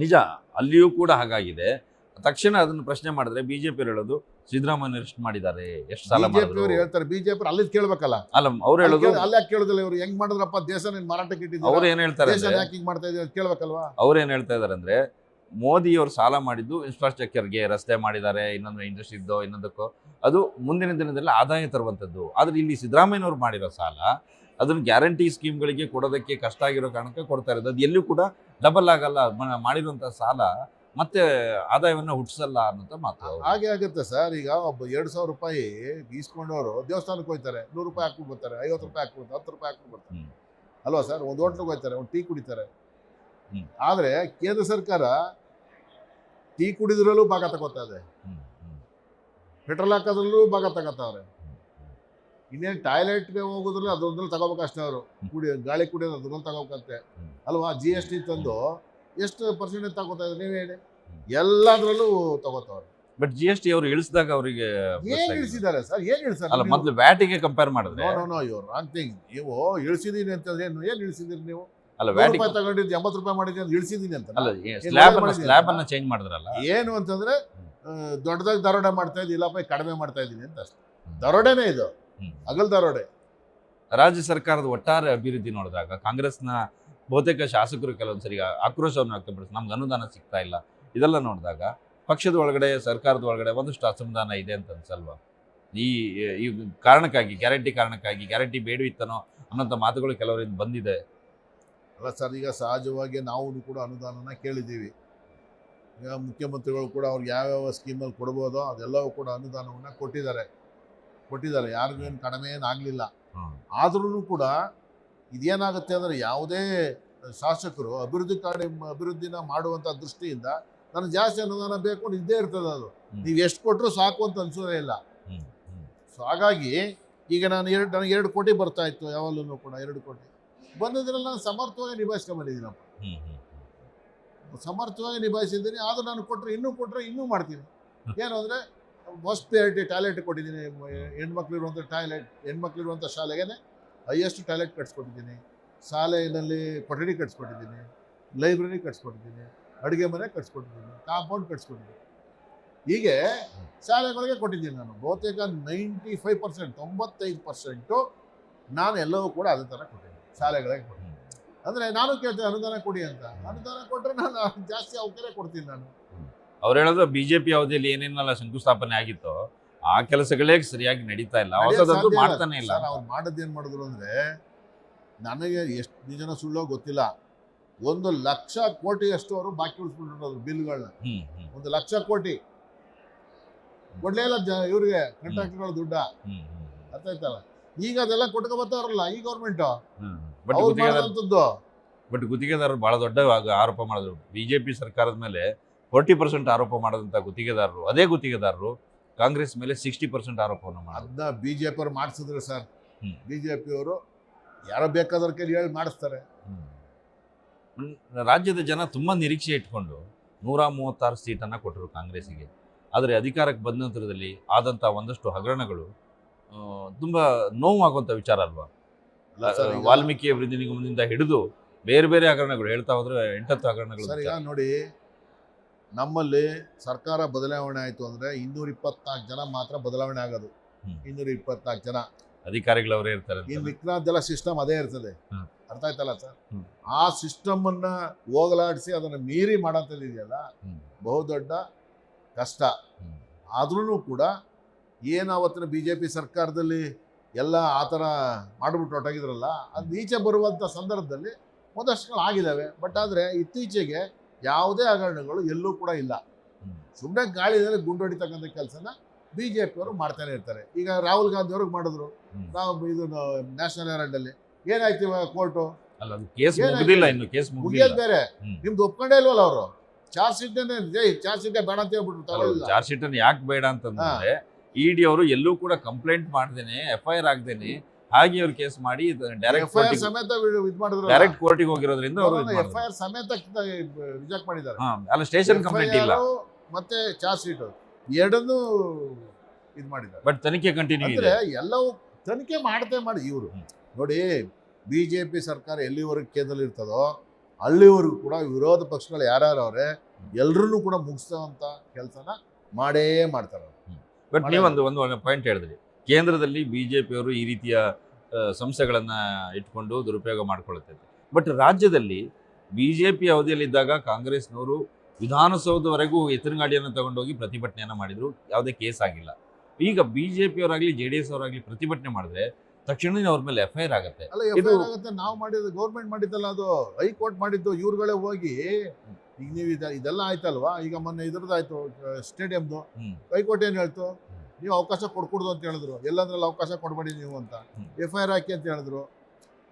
Speaker 2: ನಿಜ ಅಲ್ಲಿಯೂ ಕೂಡ ಹಾಗಾಗಿದೆ. ತಕ್ಷಣ ಅದನ್ನು ಪ್ರಶ್ನೆ ಮಾಡಿದ್ರೆ ಬಿಜೆಪಿ ಹೇಳೋದು ಸಿದ್ದರಾಮಯ್ಯ ಎಷ್ಟು ಮಾಡಿದ್ದಾರೆ ಎಷ್ಟು ಸಾಲ
Speaker 3: ಬಿಜೆಪಿ
Speaker 2: ಮಾಡಿದ್ರು?
Speaker 3: ಅವ್ರು ಹೇಳ್ತಾರೆ ಬಿಜೆಪಿ ಅಲ್ಲಿ ಕೇಳಬೇಕಲ್ಲ.
Speaker 2: ಅಲ್ಲ ಅವ್ರು ಹೇಳೋದು
Speaker 3: ಅಲ್ಲಿ ಯಾಕೆ ಕೇಳೋದಿಲ್ಲ ಇವರು? ಹೆಂಗ್ ಮಾಡಿದ್ರಪ್ಪ ದೇಶ ನೀನ್ ಮಾರಾಟಕ್ಕೆ
Speaker 2: ಅವ್ರು
Speaker 3: ಇಟ್ಟಿದ್ದೀರಾ
Speaker 2: ಏನ್ ಹೇಳ್ತಾರೆ
Speaker 3: ದೇಶ ಯಾಕೆ ಹಿಂಗ್ ಮಾಡ್ತಾ ಅಂತ ಕೇಳ್ಬೇಕಲ್ವಾ?
Speaker 2: ಅವ್ರು ಏನ್ ಹೇಳ್ತಾ ಇದಾರೆ ಅಂದ್ರೆ ಮೋದಿ ಅವರು ಸಾಲ ಮಾಡಿದ್ದು ಇನ್ಫ್ರಾಸ್ಟ್ರಕ್ಚರ್ಗೆ ರಸ್ತೆ ಮಾಡಿದ್ದಾರೆ ಇನ್ನೊಂದು ಇಂಡಸ್ಟ್ರಿದ್ದೋ ಇನ್ನೊಂದಕ್ಕೋ. ಅದು ಮುಂದಿನ ದಿನದಲ್ಲಿ ಆದಾಯ ತರುವಂಥದ್ದು. ಆದರೆ ಇಲ್ಲಿ ಸಿದ್ದರಾಮಯ್ಯನವರು ಮಾಡಿರೋ ಸಾಲ ಅದನ್ನ ಗ್ಯಾರಂಟಿ ಸ್ಕೀಮ್ಗಳಿಗೆ ಕೊಡೋದಕ್ಕೆ ಕಷ್ಟ ಆಗಿರೋ ಕಾರಣಕ್ಕೆ ಕೊಡ್ತಾ ಇರೋದು. ಅದು ಎಲ್ಲೂ ಕೂಡ ಡಬಲ್ ಆಗಲ್ಲ. ಮ- ಮಾಡಿರುವಂತ ಸಾಲ ಮತ್ತೆ ಆದಾಯವನ್ನು ಹುಟ್ಟಿಸಲ್ಲ ಅನ್ನೋಂಥ ಮಾತು.
Speaker 3: ಹಾಗೆ ಆಗುತ್ತೆ ಸರ್. ಈಗ ಒಬ್ಬ ಎರಡು ಸಾವಿರ ರೂಪಾಯಿ ಬೀಸ್ಕೊಂಡವರು ದೇವಸ್ಥಾನಕ್ಕೆ ಹೋಗ್ತಾರೆ. ನೂರು ರೂಪಾಯಿ ಹಾಕ್ಬಿಟ್ಟು ಬರ್ತಾರೆ. ಐವತ್ತು ರೂಪಾಯಿ ಹಾಕ್ಬಿಟ್ಟು ಹತ್ತು ರೂಪಾಯಿ ಹಾಕ್ಬಿಟ್ಟು ಬರ್ತಾರೆ. ಅಲ್ವಾ ಸರ್? ಒಂದು ಹೋಟ್ಲಿಗೆ ಹೋಗ್ತಾರೆ. ಒಂದು ಟೀ ಕುಡಿತಾರೆ. ಆದ್ರೆ ಕೇಂದ್ರ ಸರ್ಕಾರ ಟೀ ಕುಡಿದ್ರಲ್ಲೂ ಭಾಗ ತಗೋತಾ ಇದೆ ಪೆಟ್ರೋಲ್ ಹಾಕೋದ್ರಲ್ಲೂ ಭಾಗ ತಗೋತಾವ್ರೆ. ಇನ್ನೇನು ಟಾಯ್ಲೆಟ್ಗೆ ಹೋಗೋದ್ರಲ್ಲಿ ಅದ್ರೊಂದ್ರಲ್ಲಿ ತಗೋಬೇಕಷ್ಟೇ ಅವರು. ಕುಡಿ ಗಾಳಿ ಕುಡಿಯೋದು ಅದ್ರಲ್ಲಿ ತಗೋಬೇಕಂತೆ. ಅಲ್ವಾ? ಜಿ ಎಸ್ ಟಿ ತಂದು ಎಷ್ಟು ಪರ್ಸೆಂಟೇಜ್ ತಗೋತಾ ಇದ್ರೆ ನೀವು ಹೇಳಿ? ಎಲ್ಲದ್ರಲ್ಲೂ ತಗೋತಾವ್ರೆ.
Speaker 2: ಬಟ್ ಜಿ ಎಸ್ ಟಿ ಅವರು ಇಳಿಸಿದಾಗ ಅವರಿಗೆ
Speaker 3: ಏನು ಇಳಿಸಿದ್ದಾರೆ ಸರ್? ಏನು ಇಳಿಸಿದ್ರೆ
Speaker 2: ಅಲ್ಲ ಮೊದಲು ವ್ಯಾಟಿಗೆ ಕಂಪೇರ್ ಮಾಡಿದ್ರೆ.
Speaker 3: ನೋ ನೋ ನೋ ಇವ್ರು ರಾಂಗ್ ಥಿಂಗ್ ನೀವು ಇಳಿಸಿದೀನಿ ಅಂತಂದ್ರೆ ಏನು? ಏನು ಇಳಿಸಿದಿರಿ ನೀವು?
Speaker 2: ಅಲ್ಲ
Speaker 3: ನೂರು
Speaker 2: ವ್ಯಾಟಿಗೆ
Speaker 3: ರೂಪಾಯಿ ತಗೊಂಡಿದ್ದು ಎಂಬತ್ತು ರೂಪಾಯಿ ಮಾಡಿದ್ದೀನಿ ಅಂತ ಇಳಿಸಿದ್ದೀನಿ ಅಂತ.
Speaker 2: ಅಲ್ಲ ಸ್ಲ್ಯಾಬ್ ಸ್ಲ್ಯಾಬ್ ಅನ್ನ ಚೇಂಜ್ ಮಾಡಿದ್ರಲ್ಲ?
Speaker 3: ಏನು ಅಂತಂದ್ರೆ ದೊಡ್ಡದಾಗಿ ದರೋಡೆ ಮಾಡ್ತಾ ಇದ್ದೀನಿ ಇಲ್ಲಪ್ಪ ಕಡಿಮೆ ಮಾಡ್ತಾ ಇದ್ದೀನಿ ಅಂತ ಅಷ್ಟೇ. ದರೋಡೆನೇ ಇದು. ಅಗಲ್ ದರೋಡೆ.
Speaker 2: ರಾಜ್ಯ ಸರ್ಕಾರದ ಒಟ್ಟಾರೆ ಅಭಿವೃದ್ಧಿ ನೋಡಿದಾಗ ಕಾಂಗ್ರೆಸ್ನ ಬಹುತೇಕ ಶಾಸಕರು ಕೆಲವೊಂದ್ಸರಿ ಆಕ್ರೋಶವನ್ನು ವ್ಯಕ್ತಪಡಿಸಿ ನಮ್ಗೆ ಅನುದಾನ ಸಿಗ್ತಾ ಇಲ್ಲ. ಇದೆಲ್ಲ ನೋಡಿದಾಗ ಪಕ್ಷದ ಒಳಗಡೆ ಸರ್ಕಾರದ ಒಳಗಡೆ ಒಂದಷ್ಟು ಅಸಮಾಧಾನ ಇದೆ ಅಂತ ಅನ್ಸಲ್ವಾ? ಈ ಈ ಕಾರಣಕ್ಕಾಗಿ ಗ್ಯಾರಂಟಿ ಕಾರಣಕ್ಕಾಗಿ ಗ್ಯಾರಂಟಿ ಬೇಡವಿತ್ತನೋ ಅನ್ನೋಂಥ ಮಾತುಗಳು ಕೆಲವರಿಂದ ಬಂದಿದೆ.
Speaker 3: ಅಲ್ಲ ಸರ್ ಈಗ ಸಹಜವಾಗಿ ನಾವು ಕೂಡ ಅನುದಾನನ ಕೇಳಿದ್ದೀವಿ. ಈಗ ಮುಖ್ಯಮಂತ್ರಿಗಳು ಕೂಡ ಅವ್ರಿಗೆ ಯಾವ್ಯಾವ ಸ್ಕೀಮಲ್ಲಿ ಕೊಡ್ಬೋದೋ ಅದೆಲ್ಲವೂ ಕೂಡ ಅನುದಾನವನ್ನು ಕೊಟ್ಟಿದ್ದಾರೆ. ಕೊಟ್ಟಿದ್ದಾರೆ. ಯಾರಿಗೂ ಏನು ಕಡಿಮೆ ಏನು ಆಗಲಿಲ್ಲ. ಆದ್ರೂ ಕೂಡ ಇದೇನಾಗುತ್ತೆ ಅಂದರೆ ಯಾವುದೇ ಶಾಸಕರು ಅಭಿವೃದ್ಧಿ ಕಾರ್ಯ ಅಭಿವೃದ್ಧಿನ ಮಾಡುವಂಥ ದೃಷ್ಟಿಯಿಂದ ನನಗೆ ಜಾಸ್ತಿ ಅನುದಾನ ಬೇಕು ಅಂತ ಇದ್ದೇ ಇರ್ತದೆ ಅದು. ನೀವು ಎಷ್ಟು ಕೊಟ್ಟರು ಸಾಕು ಅಂತ ಅನ್ಸೋದೇ ಇಲ್ಲ. ಸೊ ಹಾಗಾಗಿ ಈಗ ನಾನು ಎರಡು ನನಗೆ ಎರಡು ಕೋಟಿ ಬರ್ತಾ ಇತ್ತು ಯಾವಾಗಲೂ ಕೂಡ ಎರಡು ಕೋಟಿ. ಬಂದಿದ್ರಲ್ಲಿ ನಾನು ಸಮರ್ಥವಾಗಿ ನಿಭಾಯಿಸ್ಕೊ
Speaker 2: ಹ್ಮ್, ಹ್ಮ್.
Speaker 3: ಸಮರ್ಥವಾಗಿ ನಿಭಾಯಿಸಿದ್ದೀನಿ ಆದರೂ ನಾನು ಕೊಟ್ಟರೆ ಇನ್ನೂ ಕೊಟ್ಟರೆ ಇನ್ನೂ ಮಾಡ್ತೀನಿ. ಏನು ಅಂದರೆ ಫಸ್ಟ್ ಪ್ರಿಯಾರಿಟಿ ಟಾಯ್ಲೆಟ್ ಕೊಟ್ಟಿದ್ದೀನಿ. ಹೆಣ್ಮಕ್ಳಿರುವಂಥ ಟಾಯ್ಲೆಟ್ ಹೆಣ್ಮಕ್ಳು ಇರುವಂಥ ಶಾಲೆಗೆ ಹೈಯೆಸ್ಟ್ ಟಾಯ್ಲೆಟ್ ಕಟ್ಸ್ಕೊಟ್ಟಿದ್ದೀನಿ. ಶಾಲೆಯಲ್ಲಿ ಕೊಠಡಿ ಕಟ್ಸ್ಕೊಟ್ಟಿದ್ದೀನಿ ಲೈಬ್ರರಿ ಕಟ್ಸ್ಕೊಟ್ಟಿದ್ದೀನಿ ಅಡುಗೆ ಮನೆ ಕಟ್ಸ್ಕೊಟ್ಟಿದ್ದೀನಿ ಕಾಂಪೌಂಡ್ ಕಟ್ಸ್ಕೊಟ್ಟಿದ್ದೀನಿ. ಹೀಗೆ ಶಾಲೆಗಳಿಗೆ ಕೊಟ್ಟಿದ್ದೀನಿ ನಾನು. ಬಹುತೇಕ ನೈಂಟಿ ಫೈವ್ ಪರ್ಸೆಂಟ್ ತೊಂಬತ್ತೈದು ಪರ್ಸೆಂಟು ನಾನು ಎಲ್ಲವೂ ಕೂಡ ಅದೇ ಥರ ಕೊಟ್ಟಿದ್ದೀನಿ. ಶಾಲೆಗಳಿಗೆ ಅಂದ್ರೆ ಅಂದರೆ ನಾನು ಕೇಳ್ತೇನೆ ಅನುದಾನ ಕೊಡಿ ಅಂತ. ಅನುದಾನ ಕೊಟ್ಟರೆ ನಾನು ಜಾಸ್ತಿ ಅವಕಾಶ ಕೊಡ್ತೀನಿ ನಾನು.
Speaker 2: ಅವ್ರು ಹೇಳೋದು ಬಿಜೆಪಿ ಅವಧಿಯಲ್ಲಿ ಏನೇನೆಲ್ಲ ಶಂಕುಸ್ಥಾಪನೆ ಆಗಿತ್ತೋ ಆ ಕೆಲಸಗಳೇ ಸರಿಯಾಗಿ ನಡೀತಾ ಇಲ್ಲ.
Speaker 3: ಅವರು
Speaker 2: ಹೊಸದಂತೂ. ಮಾಡ್ತಾನೆ ಇಲ್ಲ.
Speaker 3: ಅವ್ರು ಮಾಡೋದು ಏನು ಮಾಡಿದ್ರು ಅಂದರೆ ನನಗೆ ಎಷ್ಟು ನಿಜನ ಸುಳ್ಳೋ ಗೊತ್ತಿಲ್ಲ. ಒಂದು ಲಕ್ಷ ಕೋಟಿಯಷ್ಟು ಅವರು ಬಾಕಿ ಉಳಿಸ್ಬಿಟ್ಟಿರೋದು ಬಿಲ್ಗಳನ್ನ ಒಂದು ಲಕ್ಷ ಕೋಟಿ. ಕೊಡ್ಲೇ ಇಲ್ಲ ಇವ್ರಿಗೆ ಕಾಂಟ್ರಾಕ್ಟ್ಗಳ ದುಡ್ಡ. ಅರ್ಥ ಆಯ್ತಲ್ಲ? ಈಗ ಅದೆಲ್ಲ ಕೊಟ್ಕೊ ಬರ್ತಾರಲ್ಲ ಈ ಗೌರ್ಮೆಂಟ್
Speaker 2: ಬಟ್ ಗುತ್ತಿಗೆದಾರ ಬಟ್ ಗುತ್ತಿಗೆದಾರರು ಬಹಳ ದೊಡ್ಡ ಆರೋಪ ಮಾಡಿದ್ರು. ಬಿಜೆಪಿ ಸರ್ಕಾರದ ಮೇಲೆ ಫೋರ್ಟಿ ಪರ್ಸೆಂಟ್ ಆರೋಪ ಮಾಡಿದಂಥ ಗುತ್ತಿಗೆದಾರರು ಅದೇ ಗುತ್ತಿಗೆದಾರರು ಕಾಂಗ್ರೆಸ್ ಮೇಲೆ ಸಿಕ್ಸ್ಟಿ ಪರ್ಸೆಂಟ್ ಆರೋಪವನ್ನು ಮಾಡಿದ್ರು.
Speaker 3: ಅದನ್ನ ಬಿ ಜೆ ಪಿ ಅವ್ರು ಮಾಡಿಸಿದ್ರು sir.
Speaker 2: BJP
Speaker 3: B J P ಅವರು ಯಾರೋ ಬೇಕಾದವ್ರ ಕೈಲಿ ಹೇಳಿ ಮಾಡಿಸ್ತಾರೆ.
Speaker 2: ರಾಜ್ಯದ ಜನ ತುಂಬ ನಿರೀಕ್ಷೆ ಇಟ್ಕೊಂಡು ನೂರ ಮೂವತ್ತಾರು ಸೀಟನ್ನು ಕೊಟ್ಟರು ಕಾಂಗ್ರೆಸ್ಸಿಗೆ. ಆದರೆ ಅಧಿಕಾರಕ್ಕೆ ಬಂದ ನಂತರದಲ್ಲಿ ಆದಂಥ ಒಂದಷ್ಟು ಹಗರಣಗಳು ತುಂಬ ನೋವಾಗುವಂಥ ವಿಚಾರ ಅಲ್ವಾ? ವಾಲ್ಮೀಕಿ ಅಭಿವೃದ್ಧಿ ನಿಗಮದಿಂದ ಹಿಡಿದು ಬೇರೆ ಬೇರೆ ಹಗರಣಗಳು ಹೇಳ್ತಾ ಹೋದ್ರೆ ಎಂಟತ್ತು ಹಗರಣಗಳು
Speaker 3: ಸರ್ ಈಗ ನೋಡಿ ನಮ್ಮಲ್ಲಿ ಸರ್ಕಾರ ಬದಲಾವಣೆ ಆಯ್ತು ಅಂದ್ರೆ ಇನ್ನೂರ ಇಪ್ಪತ್ನಾಲ್ಕು ಜನ ಮಾತ್ರ ಬದಲಾವಣೆ ಆಗೋದು. ಇನ್ನೂರ ಇಪ್ಪತ್ನಾಲ್ಕು ಜನ.
Speaker 2: ಅಧಿಕಾರಿಗಳವರೇ ಇರ್ತಾರೆ
Speaker 3: ಈ ವಿಕ್ರಾಂತೆಲ್ಲ ಸಿಸ್ಟಮ್ ಅದೇ ಇರ್ತದೆ. ಅರ್ಥ ಆಯ್ತಲ್ಲ ಸರ್? ಆ ಸಿಸ್ಟಮ್ ಅನ್ನ ಹೋಗಲಾಡಿಸಿ ಅದನ್ನ ಮೀರಿ ಮಾಡೋಂಥದ್ದು ಇದೆಯಲ್ಲ. ಬಹುದೊಡ್ಡ ಕಷ್ಟ. ಆದ್ರೂ ಕೂಡ ಏನು ಅವತ್ತಿನ ಬಿ ಜೆ ಪಿ ಸರ್ಕಾರದಲ್ಲಿ ಎಲ್ಲ ಆ ಥರ ಮಾಡಿಬಿಟ್ಟು ಹೊರಟಾಗಿದ್ರಲ್ಲ ಅದು ಈಚೆ ಬರುವಂಥ ಸಂದರ್ಭದಲ್ಲಿ ಒಂದಷ್ಟುಗಳು ಆಗಿದ್ದಾವೆ ಬಟ್ ಆದರೆ ಇತ್ತೀಚೆಗೆ ಯಾವುದೇ ಹಗರಣಗಳು ಎಲ್ಲೂ ಕೂಡ ಇಲ್ಲ.
Speaker 2: ಸುಮ್ಮನೆ
Speaker 3: ಸುಮ್ಮನೆ ಗಾಳಿನಲ್ಲಿ ಗುಂಡೊಡಿತಕ್ಕಂಥ ಕೆಲಸನ ಬಿ ಜೆ ಪಿಯವರು ಮಾಡ್ತಾನೆ ಇರ್ತಾರೆ. ಈಗ ರಾಹುಲ್ ಗಾಂಧಿ ಅವ್ರಿಗೆ ಮಾಡಿದ್ರು. ನಾವು ಇದು ನ್ಯಾಷನಲ್ ಹೆರಾಲ್ಡಲ್ಲಿ ಏನಾಯ್ತು ಇವಾಗ ಕೋರ್ಟು? ಮುಗಿಯೋದು ಬೇರೆ. ನಿಮ್ದು ಒಪ್ಕೊಂಡೇ ಇಲ್ವಲ್ಲ ಅವರು? ಚಾರ್ಜ್ ಶೀಟ್ ಚಾರ್ಜ್ ಶೀಟೇ ಬೇಡ ಅಂತ ಹೇಳ್ಬಿಟ್ಟು
Speaker 2: ಚಾರ್ಜ್ ಶೀಟ್ ಯಾಕೆ ಬೇಡ ಅಂತಂದ್ರೆ ಇಡಿ ಅವರು ಎಲ್ಲೂ ಕೂಡ ಕಂಪ್ಲೇಂಟ್ ಮಾಡ್ದೇನೆ ಎಫ್ ಐ ಆರ್ ಆಗ್ದೇನೆ ಹಾಗೆ ಅವ್ರು ಕೇಸ್ ಮಾಡಿ ಡೈರೆಕ್ಟ್
Speaker 3: ಸಮೇತ ಇದು ಮಾಡಿದ್ರು
Speaker 2: ಡೈರೆಕ್ಟ್ ಕೋರ್ಟಿಗೆ ಹೋಗಿರೋದ್ರಿಂದ ಅವರು
Speaker 3: ಎಫ್ ಐ ಆರ್ ಸಮೇತ ರಿಜೆಕ್ಟ್ ಮಾಡಿದ್ದಾರೆ.
Speaker 2: ಅಲ್ಲ ಸ್ಟೇಷನ್ ಕಂಪ್ಲೇಂಟ್ ಇಲ್ಲ.
Speaker 3: ಮತ್ತೆ ಚಾರ್ಜ್ ಶೀಟ್ ಎರಡನ್ನೂ ಇದು ಮಾಡಿದ್ದಾರೆ.
Speaker 2: ಬಟ್ ತನಿಖೆ ಕಂಟಿನ್ಯೂ ಇದೆ.
Speaker 3: ಎಲ್ಲವೂ ತನಿಖೆ ಮಾಡದೆ ಮಾಡಿ ಇವರು. ನೋಡಿ ಬಿ ಜೆ ಪಿ ಸರ್ಕಾರ ಎಲ್ಲಿವರೆಗೆ ಕೇಂದ್ರದಲ್ಲಿ ಇರ್ತದೋ ಅಲ್ಲಿವರೆಗೂ ಕೂಡ ವಿರೋಧ ಪಕ್ಷಗಳು ಯಾರ್ಯಾರು ಅವರೇ ಎಲ್ಲರನ್ನೂ ಕೂಡ ಅಂತ ಕೆಲಸನ ಮಾಡೇ ಮಾಡ್ತಾರೆ.
Speaker 2: ಬಟ್
Speaker 3: ಮಾಡಲ್ಲ.
Speaker 2: ನೀವು ಒಂದು ಒಂದು ಪಾಯಿಂಟ್ ಹೇಳಿದ್ರಿ. ಕೇಂದ್ರದಲ್ಲಿ ಬಿಜೆಪಿಯವರು ಈ ರೀತಿಯ ಸಂಸ್ಥೆಗಳನ್ನು ಇಟ್ಕೊಂಡು ದುರುಪಯೋಗ ಮಾಡ್ಕೊಳ್ಳುತ್ತೆ ಬಟ್ ರಾಜ್ಯದಲ್ಲಿ ಬಿಜೆಪಿ ಅವಧಿಯಲ್ಲಿದ್ದಾಗ ಕಾಂಗ್ರೆಸ್ನವರು ವಿಧಾನಸೌಧವರೆಗೂ ಎತ್ತಿನಗಾಡಿಯನ್ನು ತಗೊಂಡೋಗಿ ಪ್ರತಿಭಟನೆಯನ್ನು ಮಾಡಿದ್ರು. ಯಾವುದೇ ಕೇಸ್ ಆಗಿಲ್ಲ. ಈಗ ಬಿಜೆಪಿ ಅವರಾಗ್ಲಿ ಜೆ ಡಿ ಎಸ್ ಅವರಾಗಲಿ ಪ್ರತಿಭಟನೆ ಮಾಡಿದ್ರೆ ತಕ್ಷಣ ಅವ್ರ ಮೇಲೆ ಎಫ್ ಐ ಆರ್ ಆಗುತ್ತೆ ಇದು-
Speaker 3: ನಾವು ಮಾಡಿದ್ದು ಗೌರ್ಮೆಂಟ್ ಮಾಡಿದ್ದಲ್ಲ ಅದು ಹೈಕೋರ್ಟ್ ಮಾಡಿದ್ದು ಇವ್ರುಗಳೇ ಹೋಗಿ. ಈಗ ನೀವು ಇದೆಲ್ಲ ಆಯ್ತಲ್ವಾ? ಈಗ ಮೊನ್ನೆ ಇದ್ರದ್ದಾಯ್ತು ಸ್ಟೇಡಿಯಂದು.
Speaker 2: ಹ್ಮ್.
Speaker 3: ಹೈಕೋರ್ಟ್ ಏನು ಹೇಳ್ತು? ನೀವು ಅವಕಾಶ ಕೊಡ್ಕೊಡ್ದು ಅಂತ ಹೇಳಿದ್ರು. ಎಲ್ಲಂದ್ರಲ್ಲಿ ಅವಕಾಶ ಕೊಡಬೇಡಿ ನೀವು ಅಂತ. ಎಫ್ ಐ ಆರ್ ಹಾಕಿ ಅಂತ ಹೇಳಿದ್ರು.